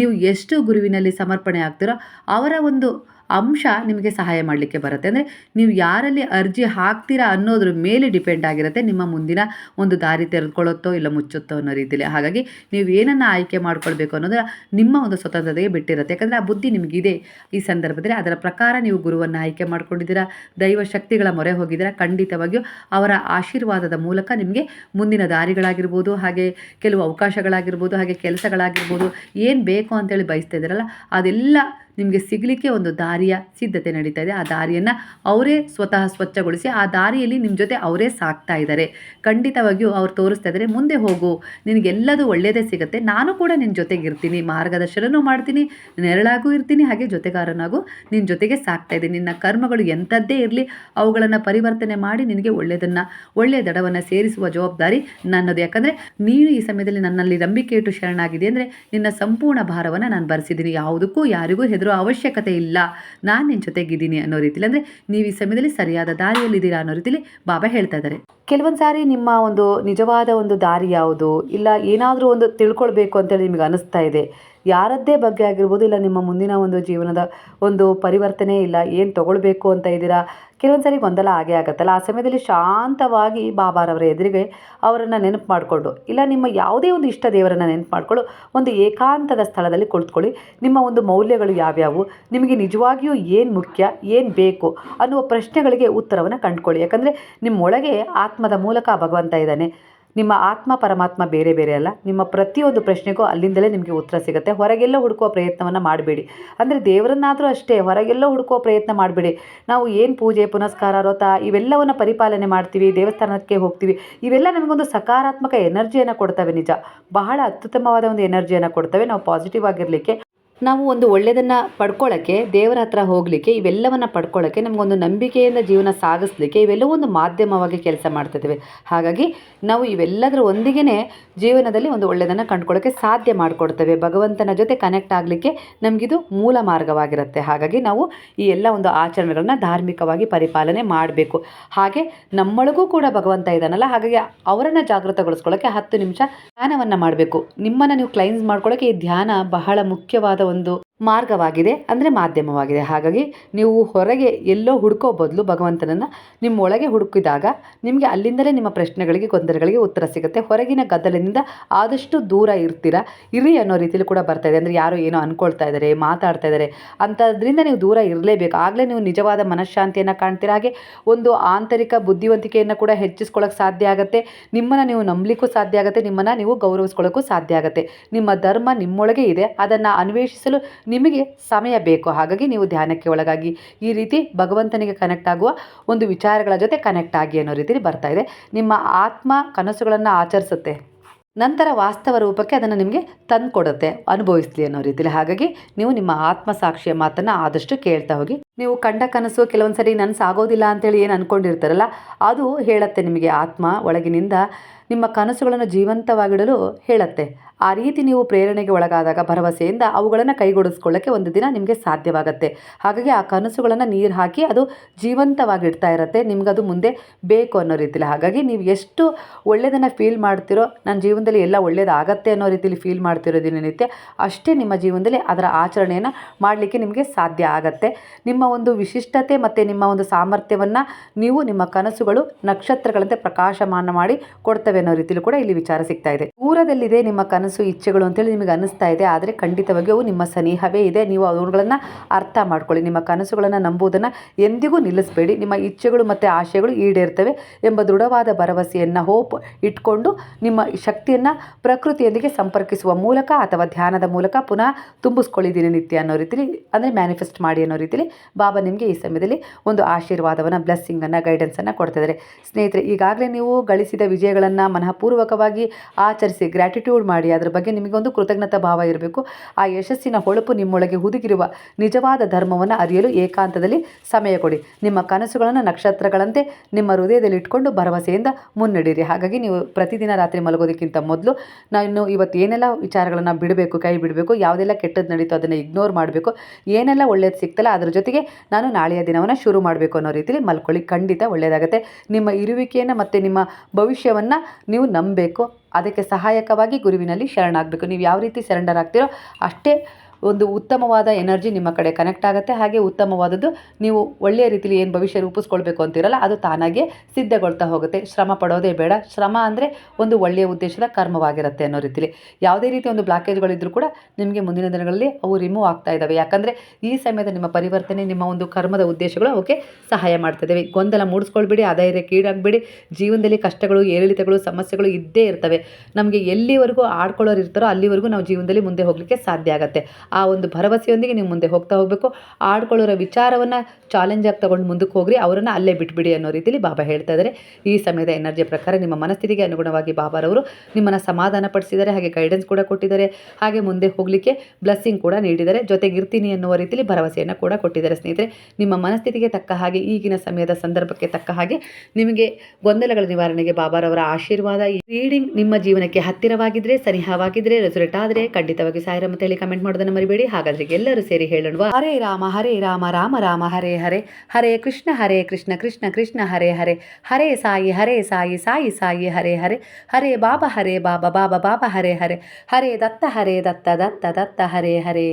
ನೀವು ಎಷ್ಟು ಗುರುವಿನಲ್ಲಿ ಸಮರ್ಪಣೆ ಆಗ್ತೀರೋ ಅವರ ಒಂದು ಅಂಶ ನಿಮಗೆ ಸಹಾಯ ಮಾಡಲಿಕ್ಕೆ ಬರುತ್ತೆ. ಅಂದರೆ ನೀವು ಯಾರಲ್ಲಿ ಅರ್ಜಿ ಹಾಕ್ತೀರಾ ಅನ್ನೋದ್ರ ಮೇಲೆ ಡಿಪೆಂಡ್ ಆಗಿರುತ್ತೆ ನಿಮ್ಮ ಮುಂದಿನ ಒಂದು ದಾರಿ ತೆರೆದುಕೊಳ್ಳುತ್ತೋ ಇಲ್ಲ ಮುಚ್ಚುತ್ತೋ ಅನ್ನೋ ರೀತಿಯಲ್ಲಿ ಹಾಗಾಗಿ ನೀವು ಏನನ್ನು ಆಯ್ಕೆ ಮಾಡ್ಕೊಳ್ಬೇಕು ಅನ್ನೋದು ನಿಮ್ಮ ಒಂದು ಸ್ವತಂತ್ರತೆಗೆ ಬಿಟ್ಟಿರುತ್ತೆ. ಯಾಕಂದರೆ ಆ ಬುದ್ಧಿ ನಿಮಗಿದೆ. ಈ ಸಂದರ್ಭದಲ್ಲಿ ಅದರ ಪ್ರಕಾರ ನೀವು ಗುರುವನ್ನು ಆಯ್ಕೆ ಮಾಡ್ಕೊಂಡಿದ್ದೀರಾ, ದೈವ ಶಕ್ತಿಗಳ ಮೊರೆ ಹೋಗಿದ್ದೀರಾ, ಖಂಡಿತವಾಗಿಯೂ ಅವರ ಆಶೀರ್ವಾದದ ಮೂಲಕ ನಿಮಗೆ ಮುಂದಿನ ದಾರಿಗಳಾಗಿರ್ಬೋದು, ಹಾಗೆ ಕೆಲವು ಅವಕಾಶಗಳಾಗಿರ್ಬೋದು, ಹಾಗೆ ಕೆಲಸಗಳಾಗಿರ್ಬೋದು, ಏನು ಬೇಕು ಅಂತೇಳಿ ಬಯಸ್ತಾ ಇದ್ದೀರಲ್ಲ, ಅದೆಲ್ಲ ನಿಮಗೆ ಸಿಗಲಿಕ್ಕೆ ಒಂದು ದಾರಿಯ ಸಿದ್ಧತೆ ನಡೀತಾ ಇದೆ. ಆ ದಾರಿಯನ್ನು ಅವರೇ ಸ್ವತಃ ಸ್ವಚ್ಛಗೊಳಿಸಿ, ಆ ದಾರಿಯಲ್ಲಿ ನಿಮ್ಮ ಜೊತೆ ಅವರೇ ಸಾಕ್ತಾ ಇದ್ದಾರೆ ಖಂಡಿತವಾಗಿಯೂ ಅವ್ರು ತೋರಿಸ್ತಾ ಇದ್ದಾರೆ ಮುಂದೆ ಹೋಗು. ನಿನಗೆಲ್ಲದೂ ಒಳ್ಳೆಯದೇ ಸಿಗುತ್ತೆ. ನಾನು ಕೂಡ ನಿನ್ನ ಜೊತೆಗಿರ್ತೀನಿ. ಮಾರ್ಗದರ್ಶನನೂ ಮಾಡ್ತೀನಿ, ನೆರಳಾಗೂ ಇರ್ತೀನಿ, ಹಾಗೆ ಜೊತೆಗಾರನಾಗೂ ನಿನ್ನ ಜೊತೆಗೆ ಸಾಕ್ತಾ ಇದ್ದೀನಿ. ನಿನ್ನ ಕರ್ಮಗಳು ಎಂಥದ್ದೇ ಇರಲಿ, ಅವುಗಳನ್ನು ಪರಿವರ್ತನೆ ಮಾಡಿ ನಿನಗೆ ಒಳ್ಳೆಯದನ್ನು ಒಳ್ಳೆಯ ದಡವನ್ನು ಸೇರಿಸುವ ಜವಾಬ್ದಾರಿ ನನ್ನದು. ಯಾಕಂದರೆ ನೀನು ಈ ಸಮಯದಲ್ಲಿ ನನ್ನಲ್ಲಿ ನಂಬಿಕೆ ಇಟ್ಟು ಶರಣಾಗಿದೆ ಅಂದರೆ ನಿನ್ನ ಸಂಪೂರ್ಣ ಭಾರವನ್ನು ನಾನು ಬರೆಸಿದ್ದೀನಿ. ಯಾವುದಕ್ಕೂ ಯಾರಿಗೂ ಹೆದರೋ ಅವಶ್ಯಕತೆ ಇಲ್ಲ. ನಾನು ನಿನ್ನ ಜೊತೆಗಿದ್ದೀನಿ ಅನ್ನೋ ರೀತಿಲಿ. ಅಂದರೆ ನೀವು ಈ ಸಮಯದಲ್ಲಿ ಸರಿಯಾದ ದಾರಿಯಲ್ಲಿದ್ದೀರಾ ಅನ್ನೋ ರೀತಿಲಿ ಬಾಬಾ ಹೇಳ್ತಾ ಇದ್ದಾರೆ. ಕೆಲವೊಂದು ಸಾರಿ ನಿಮ್ಮ ಒಂದು ನಿಜವಾದ ಒಂದು ದಾರಿ ಯಾವುದು? ಇಲ್ಲ ಏನಾದರೂ ಒಂದು ತಿಳ್ಕೊಳ್ಬೇಕು ಅಂತೇಳಿ ನಿಮಗೆ ಅನಿಸ್ತಾ ಇದೆ. ಯಾರದ್ದೇ ಬಗ್ಗೆ ಆಗಿರ್ಬೋದು, ಇಲ್ಲ ನಿಮ್ಮ ಮುಂದಿನ ಒಂದು ಜೀವನದ ಒಂದು ಪರಿವರ್ತನೆ, ಇಲ್ಲ ಏನು ತಗೊಳ್ಬೇಕು ಅಂತ ಇದ್ದೀರಾ? ಕೆಲವೊಂದು ಸಾರಿ ಗೊಂದಲ ಆಗೇ ಆಗುತ್ತಲ್ಲ. ಆ ಸಮಯದಲ್ಲಿ ಶಾಂತವಾಗಿ ಬಾಬಾರವರ ಎದುರಿಗೆ ಅವರನ್ನು ನೆನಪು ಮಾಡಿಕೊಂಡು, ಇಲ್ಲ ನಿಮ್ಮ ಯಾವುದೇ ಒಂದು ಇಷ್ಟ ದೇವರನ್ನು ನೆನಪು ಮಾಡಿಕೊಳ್ಳು, ಒಂದು ಏಕಾಂತದ ಸ್ಥಳದಲ್ಲಿ ಕುಳಿತುಕೊಳ್ಳಿ. ನಿಮ್ಮ ಒಂದು ಮೌಲ್ಯಗಳು ಯಾವ್ಯಾವು, ನಿಮಗೆ ನಿಜವಾಗಿಯೂ ಏನು ಮುಖ್ಯ, ಏನು ಬೇಕು ಅನ್ನುವ ಪ್ರಶ್ನೆಗಳಿಗೆ ಉತ್ತರವನ್ನು ಕಂಡುಕೊಳ್ಳಿ. ಯಾಕಂದರೆ ನಿಮ್ಮೊಳಗೆ ಆತ್ಮದ ಮೂಲಕ ಭಗವಂತ ಇದ್ದಾನೆ. ನಿಮ್ಮ ಆತ್ಮ ಪರಮಾತ್ಮ ಬೇರೆ ಬೇರೆ ಅಲ್ಲ. ನಿಮ್ಮ ಪ್ರತಿಯೊಂದು ಪ್ರಶ್ನೆಗೂ ಅಲ್ಲಿಂದಲೇ ನಿಮಗೆ ಉತ್ತರ ಸಿಗುತ್ತೆ. ಹೊರಗೆಲ್ಲ ಹುಡುಕುವ ಪ್ರಯತ್ನವನ್ನು ಮಾಡಬೇಡಿ. ಅಂದರೆ ದೇವರನ್ನಾದರೂ ಅಷ್ಟೇ, ಹೊರಗೆಲ್ಲ ಹುಡುಕುವ ಪ್ರಯತ್ನ ಮಾಡಬೇಡಿ. ನಾವು ಏನು ಪೂಜೆ ಪುನಸ್ಕಾರ ವ್ರತ ಇವೆಲ್ಲವನ್ನು ಪರಿಪಾಲನೆ ಮಾಡ್ತೀವಿ, ದೇವಸ್ಥಾನಕ್ಕೆ ಹೋಗ್ತೀವಿ, ಇವೆಲ್ಲ ನಮಗೊಂದು ಸಕಾರಾತ್ಮಕ ಎನರ್ಜಿಯನ್ನು ಕೊಡ್ತವೆ ನಿಜ. ಬಹಳ ಅತ್ಯುತ್ತಮವಾದ ಒಂದು ಎನರ್ಜಿಯನ್ನು ಕೊಡ್ತವೆ. ನಾವು ಪಾಸಿಟಿವ್ ಆಗಿರಲಿಕ್ಕೆ ನಾವು ಒಂದು ಒಳ್ಳೆಯದನ್ನು ಪಡ್ಕೊಳ್ಳೋಕ್ಕೆ ದೇವರ ಹತ್ರ ಹೋಗಲಿಕ್ಕೆ, ಇವೆಲ್ಲವನ್ನು ಪಡ್ಕೊಳ್ಳೋಕ್ಕೆ ನಮಗೊಂದು ನಂಬಿಕೆಯಿಂದ ಜೀವನ ಸಾಗಿಸ್ಲಿಕ್ಕೆ ಇವೆಲ್ಲವೂ ಒಂದು ಮಾಧ್ಯಮವಾಗಿ ಕೆಲಸ ಮಾಡ್ತಿದ್ದೇವೆ ಹಾಗಾಗಿ ನಾವು ಇವೆಲ್ಲದರ ಒಂದಿಗೇ ಜೀವನದಲ್ಲಿ ಒಂದು ಒಳ್ಳೆಯದನ್ನು ಕಂಡುಕೊಳ್ಳೋಕ್ಕೆ ಸಾಧ್ಯ ಮಾಡಿಕೊಡ್ತೇವೆ. ಭಗವಂತನ ಜೊತೆ ಕನೆಕ್ಟ್ ಆಗಲಿಕ್ಕೆ ನಮಗಿದು ಮೂಲ ಮಾರ್ಗವಾಗಿರುತ್ತೆ. ಹಾಗಾಗಿ ನಾವು ಈ ಎಲ್ಲ ಒಂದು ಆಚರಣೆಗಳನ್ನ ಧಾರ್ಮಿಕವಾಗಿ ಪರಿಪಾಲನೆ ಮಾಡಬೇಕು. ಹಾಗೆ ನಮ್ಮೊಳಗೂ ಕೂಡ ಭಗವಂತ ಇದ್ದಾನಲ್ಲ ಹಾಗಾಗಿ ಅವರನ್ನು ಜಾಗೃತಗೊಳಿಸ್ಕೊಳ್ಳೋಕ್ಕೆ ಹತ್ತು ನಿಮಿಷ ಧ್ಯಾನವನ್ನು ಮಾಡಬೇಕು. ನಿಮ್ಮನ್ನು ನೀವು ಕ್ಲೈನ್ಸ್ ಮಾಡ್ಕೊಳ್ಳೋಕ್ಕೆ ಈ ಧ್ಯಾನ ಬಹಳ ಮುಖ್ಯವಾದ ಒಂದು ಮಾರ್ಗವಾಗಿದೆ ಅಂದರೆ ಮಾಧ್ಯಮವಾಗಿದೆ. ಹಾಗಾಗಿ ನೀವು ಹೊರಗೆ ಎಲ್ಲೋ ಹುಡುಕೋ ಬದಲು ಭಗವಂತನನ್ನು ನಿಮ್ಮ ಒಳಗೆ ಹುಡುಕಿದಾಗ ನಿಮಗೆ ಅಲ್ಲಿಂದಲೇ ನಿಮ್ಮ ಪ್ರಶ್ನೆಗಳಿಗೆ, ಗೊಂದಲಗಳಿಗೆ ಉತ್ತರ ಸಿಗುತ್ತೆ. ಹೊರಗಿನ ಗದ್ದಲದಿಂದ ಆದಷ್ಟು ದೂರ ಇರ್ತೀರ? ಇರಿ ಅನ್ನೋ ರೀತಿಯಲ್ಲಿ ಕೂಡ ಬರ್ತಾ ಇದೆ. ಅಂದರೆ ಯಾರು ಏನೋ ಅಂದ್ಕೊಳ್ತಾ ಇದ್ದಾರೆ ಮಾತಾಡ್ತಾ ಇದ್ದಾರೆ ಅಂಥದ್ರಿಂದ ನೀವು ದೂರ ಇರಲೇಬೇಕು. ಆಗಲೇ ನೀವು ನಿಜವಾದ ಮನಃಶಾಂತಿಯನ್ನು ಕಾಣ್ತೀರ? ಹಾಗೆ ಒಂದು ಆಂತರಿಕ ಬುದ್ಧಿವಂತಿಕೆಯನ್ನು ಕೂಡ ಹೆಚ್ಚಿಸ್ಕೊಳ್ಳೋಕೆ ಸಾಧ್ಯ ಆಗುತ್ತೆ. ನಿಮ್ಮನ್ನು ನೀವು ನಂಬಲಿಕ್ಕೂ ಸಾಧ್ಯ ಆಗುತ್ತೆ. ನಿಮ್ಮನ್ನು ನೀವು ಗೌರವಿಸ್ಕೊಳ್ಳೋಕ್ಕೂ ಸಾಧ್ಯ ಆಗುತ್ತೆ. ನಿಮ್ಮ ಧರ್ಮ ನಿಮ್ಮೊಳಗೆ ಇದೆ. ಅದನ್ನು ಅನ್ವೇಷಿಸಲು ನಿಮಗೆ ಸಮಯ ಬೇಕು. ಹಾಗಾಗಿ ನೀವು ಧ್ಯಾನಕ್ಕೆ ಒಳಗಾಗಿ ಈ ರೀತಿ ಭಗವಂತನಿಗೆ ಕನೆಕ್ಟ್ ಆಗುವ ಒಂದು ವಿಚಾರಗಳ ಜೊತೆ ಕನೆಕ್ಟ್ ಆಗಿ ಅನ್ನೋ ರೀತಿಯಲ್ಲಿ ಬರ್ತಾ ಇದೆ. ನಿಮ್ಮ ಆತ್ಮ ಕನಸುಗಳನ್ನು ಆಚರಿಸುತ್ತೆ. ನಂತರ ವಾಸ್ತವ ರೂಪಕ್ಕೆ ಅದನ್ನು ನಿಮಗೆ ತಂದು ಕೊಡುತ್ತೆ ಅನುಭವಿಸ್ಲಿ ಅನ್ನೋ ರೀತಿಯಲ್ಲಿ ಹಾಗಾಗಿ ನೀವು ನಿಮ್ಮ ಆತ್ಮ ಸಾಕ್ಷಿಯ ಮಾತನ್ನು ಆದಷ್ಟು ಕೇಳ್ತಾ ಹೋಗಿ. ನೀವು ಕಂಡ ಕನಸು ಕೆಲವೊಂದು ಸರಿ ನನಸು ಆಗೋದಿಲ್ಲ ಅಂತೇಳಿ ಏನು ಅಂದ್ಕೊಂಡಿರ್ತಾರಲ್ಲ ಅದು ಹೇಳುತ್ತೆ ನಿಮಗೆ ಆತ್ಮ ಒಳಗಿನಿಂದ. ನಿಮ್ಮ ಕನಸುಗಳನ್ನು ಜೀವಂತವಾಗಿಡಲು ಹೇಳುತ್ತೆ. ಆ ರೀತಿ ನೀವು ಪ್ರೇರಣೆಗೆ ಒಳಗಾದಾಗ ಭರವಸೆಯಿಂದ ಅವುಗಳನ್ನು ಕೈಗೂಡಿಸ್ಕೊಳ್ಳೋಕ್ಕೆ ಒಂದು ದಿನ ನಿಮಗೆ ಸಾಧ್ಯವಾಗುತ್ತೆ. ಹಾಗಾಗಿ ಆ ಕನಸುಗಳನ್ನು ನೀರು ಹಾಕಿ ಅದು ಜೀವಂತವಾಗಿಡ್ತಾ ಇರುತ್ತೆ, ನಿಮಗದು ಮುಂದೆ ಬೇಕು ಅನ್ನೋ ರೀತಿಲಿ. ಹಾಗಾಗಿ ನೀವು ಎಷ್ಟು ಒಳ್ಳೆಯದನ್ನು ಫೀಲ್ ಮಾಡ್ತಿರೋ ನನ್ನ ಜೀವನದಲ್ಲಿ ಎಲ್ಲ ಒಳ್ಳೆಯದಾಗತ್ತೆ ಅನ್ನೋ ರೀತಿಲಿ ಫೀಲ್ ಮಾಡ್ತಿರೋ ದಿನನಿತ್ಯ ಅಷ್ಟೇ ನಿಮ್ಮ ಜೀವನದಲ್ಲಿ ಅದರ ಆಚರಣೆಯನ್ನು ಮಾಡಲಿಕ್ಕೆ ನಿಮಗೆ ಸಾಧ್ಯ ಆಗತ್ತೆ. ನಿಮ್ಮ ಒಂದು ವಿಶಿಷ್ಟತೆ ಮತ್ತು ನಿಮ್ಮ ಒಂದು ಸಾಮರ್ಥ್ಯವನ್ನು ನೀವು ನಿಮ್ಮ ಕನಸುಗಳು ನಕ್ಷತ್ರಗಳಂತೆ ಪ್ರಕಾಶಮಾನ ಮಾಡಿ ಕೊಡ್ತವೆ ಅನ್ನೋ ರೀತಿಯಲ್ಲೂ ಕೂಡ ಇಲ್ಲಿ ವಿಚಾರ ಸಿಗ್ತಾ ಇದೆ. ದೂರದಲ್ಲಿದೆ ನಿಮ್ಮ ಕನಸು ಇಚ್ಛೆಗಳು ಅಂತೇಳಿ ನಿಮಗೆ ಅನಿಸ್ತಾ ಇದೆ. ಆದರೆ ಖಂಡಿತವಾಗಿ ಅವು ನಿಮ್ಮ ಸನಿಹವೇ ಇದೆ. ನೀವು ಅವುಗಳನ್ನು ಅರ್ಥ ಮಾಡ್ಕೊಳ್ಳಿ. ನಿಮ್ಮ ಕನಸುಗಳನ್ನು ನಂಬುವುದನ್ನು ಎಂದಿಗೂ ನಿಲ್ಲಿಸಬೇಡಿ. ನಿಮ್ಮ ಇಚ್ಛೆಗಳು ಮತ್ತು ಆಶಯಗಳು ಈಡೇರ್ತವೆ ಎಂಬ ದೃಢವಾದ ಭರವಸೆಯನ್ನು ಹೋಪ್ ಇಟ್ಕೊಂಡು ನಿಮ್ಮ ಶಕ್ತಿಯನ್ನು ಪ್ರಕೃತಿಯೊಂದಿಗೆ ಸಂಪರ್ಕಿಸುವ ಮೂಲಕ ಅಥವಾ ಧ್ಯಾನದ ಮೂಲಕ ಪುನಃ ತುಂಬಿಸ್ಕೊಳ್ಳಿ ದಿನನಿತ್ಯ ಅನ್ನೋ ರೀತಿಲಿ, ಅಂದರೆ ಮ್ಯಾನಿಫೆಸ್ಟ್ ಮಾಡಿ ಅನ್ನೋ ರೀತಿಲಿ ಬಾಬಾ ನಿಮಗೆ ಈ ಸಮಯದಲ್ಲಿ ಒಂದು ಆಶೀರ್ವಾದವನ್ನು ಬ್ಲೆಸ್ಸಿಂಗನ್ನು ಗೈಡೆನ್ಸನ್ನು ಕೊಡ್ತಿದ್ದಾರೆ ಸ್ನೇಹಿತರೆ, ಈಗಾಗಲೇ ನೀವು ಗಳಿಸಿದ ವಿಜಯಗಳನ್ನು ಮನಃಪೂರ್ವಕವಾಗಿ ಆಚರಿಸಿ ಗ್ರ್ಯಾಟಿಟ್ಯೂಡ್ ಮಾಡಿ. ಅದರ ಬಗ್ಗೆ ನಿಮಗೊಂದು ಕೃತಜ್ಞತಾ ಭಾವ ಇರಬೇಕು. ಆ ಯಶಸ್ಸಿನ ಹೊಳಪು ನಿಮ್ಮೊಳಗೆ ಹುದುಗಿರುವ ನಿಜವಾದ ಧರ್ಮವನ್ನು ಅರಿಯಲು ಏಕಾಂತದಲ್ಲಿ ಸಮಯ ಕೊಡಿ. ನಿಮ್ಮ ಕನಸುಗಳನ್ನು ನಕ್ಷತ್ರಗಳಂತೆ ನಿಮ್ಮ ಹೃದಯದಲ್ಲಿ ಇಟ್ಕೊಂಡು ಭರವಸೆಯಿಂದ ಮುನ್ನಡೀರಿ ಹಾಗಾಗಿ ನೀವು ಪ್ರತಿದಿನ ರಾತ್ರಿ ಮಲಗೋದಕ್ಕಿಂತ ಮೊದಲು ನಾನು ಇವತ್ತು ಏನೆಲ್ಲ ವಿಚಾರಗಳನ್ನು ಬಿಡಬೇಕು, ಕೈ ಬಿಡಬೇಕು, ಯಾವುದೆಲ್ಲ ಕೆಟ್ಟದ್ದು ನಡೀತೋ ಅದನ್ನು ಇಗ್ನೋರ್ ಮಾಡಬೇಕು, ಏನೆಲ್ಲ ಒಳ್ಳೇದು ಸಿಗ್ತಲ್ಲ ಅದರ ಜೊತೆಗೆ ನಾನು ನಾಳೆಯ ದಿನವನ್ನು ಶುರು ಮಾಡಬೇಕು ಅನ್ನೋ ರೀತಿಯಲ್ಲಿ ಮಲ್ಕೊಳ್ಳಿ. ಖಂಡಿತ ಒಳ್ಳೆಯದಾಗುತ್ತೆ ನಿಮ್ಮ ಇರುವಿಕೆಯನ್ನು ಮತ್ತು ನಿಮ್ಮ ಭವಿಷ್ಯವನ್ನು ನೀವು ನಂಬಬೇಕು. ಅದಕ್ಕೆ ಸಹಾಯಕವಾಗಿ ಗುರುವಿನಲ್ಲಿ ಶರಣಾಗಬೇಕು. ನೀವು ಯಾವ ರೀತಿ ಸರೆಂಡರ್ ಆಗ್ತೀರೋ ಅಷ್ಟೇ ಒಂದು ಉತ್ತಮವಾದ ಎನರ್ಜಿ ನಿಮ್ಮ ಕಡೆ ಕನೆಕ್ಟ್ ಆಗುತ್ತೆ. ಹಾಗೆ ಉತ್ತಮವಾದದ್ದು ನೀವು ಒಳ್ಳೆಯ ರೀತಿಯಲ್ಲಿ ಏನು ಭವಿಷ್ಯ ರೂಪಿಸ್ಕೊಳ್ಬೇಕು ಅಂತಿರಲ್ಲ, ಅದು ತಾನಾಗೆ ಸಿದ್ಧಗೊಳ್ತಾ ಹೋಗುತ್ತೆ. ಶ್ರಮ ಪಡೋದೇ ಬೇಡ. ಶ್ರಮ ಅಂದರೆ ಒಂದು ಒಳ್ಳೆಯ ಉದ್ದೇಶದ ಕರ್ಮವಾಗಿರುತ್ತೆ ಅನ್ನೋ ರೀತಿಲಿ. ಯಾವುದೇ ರೀತಿ ಒಂದು ಬ್ಲಾಕೇಜ್ಗಳಿದ್ರೂ ಕೂಡ ನಿಮಗೆ ಮುಂದಿನ ದಿನಗಳಲ್ಲಿ ಅವು ರಿಮೂವ್ ಆಗ್ತಾ ಇದ್ದಾವೆ ಯಾಕಂದರೆ ಈ ಸಮಯದ ನಿಮ್ಮ ಪರಿವರ್ತನೆ, ನಿಮ್ಮ ಒಂದು ಕರ್ಮದ ಉದ್ದೇಶಗಳು ಅವಕ್ಕೆ ಸಹಾಯ ಮಾಡ್ತಿದ್ದಾವೆ ಗೊಂದಲ ಮೂಡಿಸ್ಕೊಳ್ಬೇಡಿ ಆದಾಯ ಕೀಡಾಗಬೇಡಿ. ಜೀವನದಲ್ಲಿ ಕಷ್ಟಗಳು, ಏರಿಳಿತಗಳು, ಸಮಸ್ಯೆಗಳು ಇದ್ದೇ ಇರ್ತವೆ. ನಮಗೆ ಎಲ್ಲಿವರೆಗೂ ಆಡ್ಕೊಳ್ಳೋರು ಇರ್ತಾರೋ ಅಲ್ಲಿವರೆಗೂ ನಾವು ಜೀವನದಲ್ಲಿ ಮುಂದೆ ಹೋಗಲಿಕ್ಕೆ ಸಾಧ್ಯ ಆಗುತ್ತೆ. ಆ ಒಂದು ಭರವಸೆಯೊಂದಿಗೆ ನೀವು ಮುಂದೆ ಹೋಗ್ತಾ ಹೋಗಬೇಕು. ಆಡ್ಕೊಳ್ಳೋರ ವಿಚಾರವನ್ನು ಚಾಲೆಂಜ್ ಆಗಿ ತಗೊಂಡು ಮುಂದಕ್ಕೆ ಹೋಗ್ರಿ. ಅವರನ್ನು ಅಲ್ಲೇ ಬಿಟ್ಬಿಡಿ ಅನ್ನೋ ರೀತಿಯಲ್ಲಿ ಬಾಬಾ ಹೇಳ್ತಾ ಇದ್ದಾರೆ ಈ ಸಮಯದ ಎನರ್ಜಿ ಪ್ರಕಾರ ನಿಮ್ಮ ಮನಸ್ಥಿತಿಗೆ ಅನುಗುಣವಾಗಿ ಬಾಬಾರವರು ನಿಮ್ಮನ್ನು ಸಮಾಧಾನ ಪಡಿಸಿದ್ದಾರೆ ಹಾಗೆ ಗೈಡೆನ್ಸ್ ಕೂಡ ಕೊಟ್ಟಿದ್ದಾರೆ. ಹಾಗೆ ಮುಂದೆ ಹೋಗಲಿಕ್ಕೆ ಬ್ಲಸ್ಸಿಂಗ್ ಕೂಡ ನೀಡಿದ್ದಾರೆ. ಜೊತೆಗೆ ಇರ್ತೀನಿ ಅನ್ನುವ ರೀತಿಯಲ್ಲಿ ಭರವಸೆಯನ್ನು ಕೂಡ ಕೊಟ್ಟಿದ್ದಾರೆ ಸ್ನೇಹಿತರೆ. ನಿಮ್ಮ ಮನಸ್ಥಿತಿಗೆ ತಕ್ಕ ಹಾಗೆ, ಈಗಿನ ಸಮಯದ ಸಂದರ್ಭಕ್ಕೆ ತಕ್ಕ ಹಾಗೆ ನಿಮಗೆ ಗೊಂದಲಗಳ ನಿವಾರಣೆಗೆ ಬಾಬಾರವರ ಆಶೀರ್ವಾದ, ಈ ರೀಡಿಂಗ್ ನಿಮ್ಮ ಜೀವನಕ್ಕೆ ಹತ್ತಿರವಾಗಿದ್ದರೆ ಸನಿಹವಾಗಿದ್ದರೆ ರೆಸುರೇಟ್ ಆದರೆ ಖಂಡಿತವಾಗಿ ಸಾಯಿರ ಅಂತ ಹೇಳಿ ಕಮೆಂಟ್ ಮಾಡೋದನ್ನು ಮರಿಬೇಡಿ. ಹಾಗಾದ್ರೆ ಎಲ್ಲರೂ ಸೇರಿ ಹೇಳೋಣ ಹರೇ ರಾಮ ಹರೇ ರಾಮ ರಾಮ ರಾಮ, ಹರೇ ಹರೇ ಹರೇ ಕೃಷ್ಣ ಹರೇ ಕೃಷ್ಣ ಕೃಷ್ಣ ಕೃಷ್ಣ, ಹರೇ ಹರೇ ಹರೇ ಸಾಯಿ ಹರೇ ಸಾಯಿ ಸಾಯಿ ಸಾಯಿ, ಹರೇ ಹರೇ ಹರೇ ಬಾಬಾ ಹರೇ ಬಾಬಾ ಬಾಬಾ ಬಾಬಾ, ಹರೇ ಹರೇ ಹರೇ ದತ್ತ ಹರೇ ದತ್ತ ದತ್ತ ದತ್ತ, ಹರೇ ಹರೇ.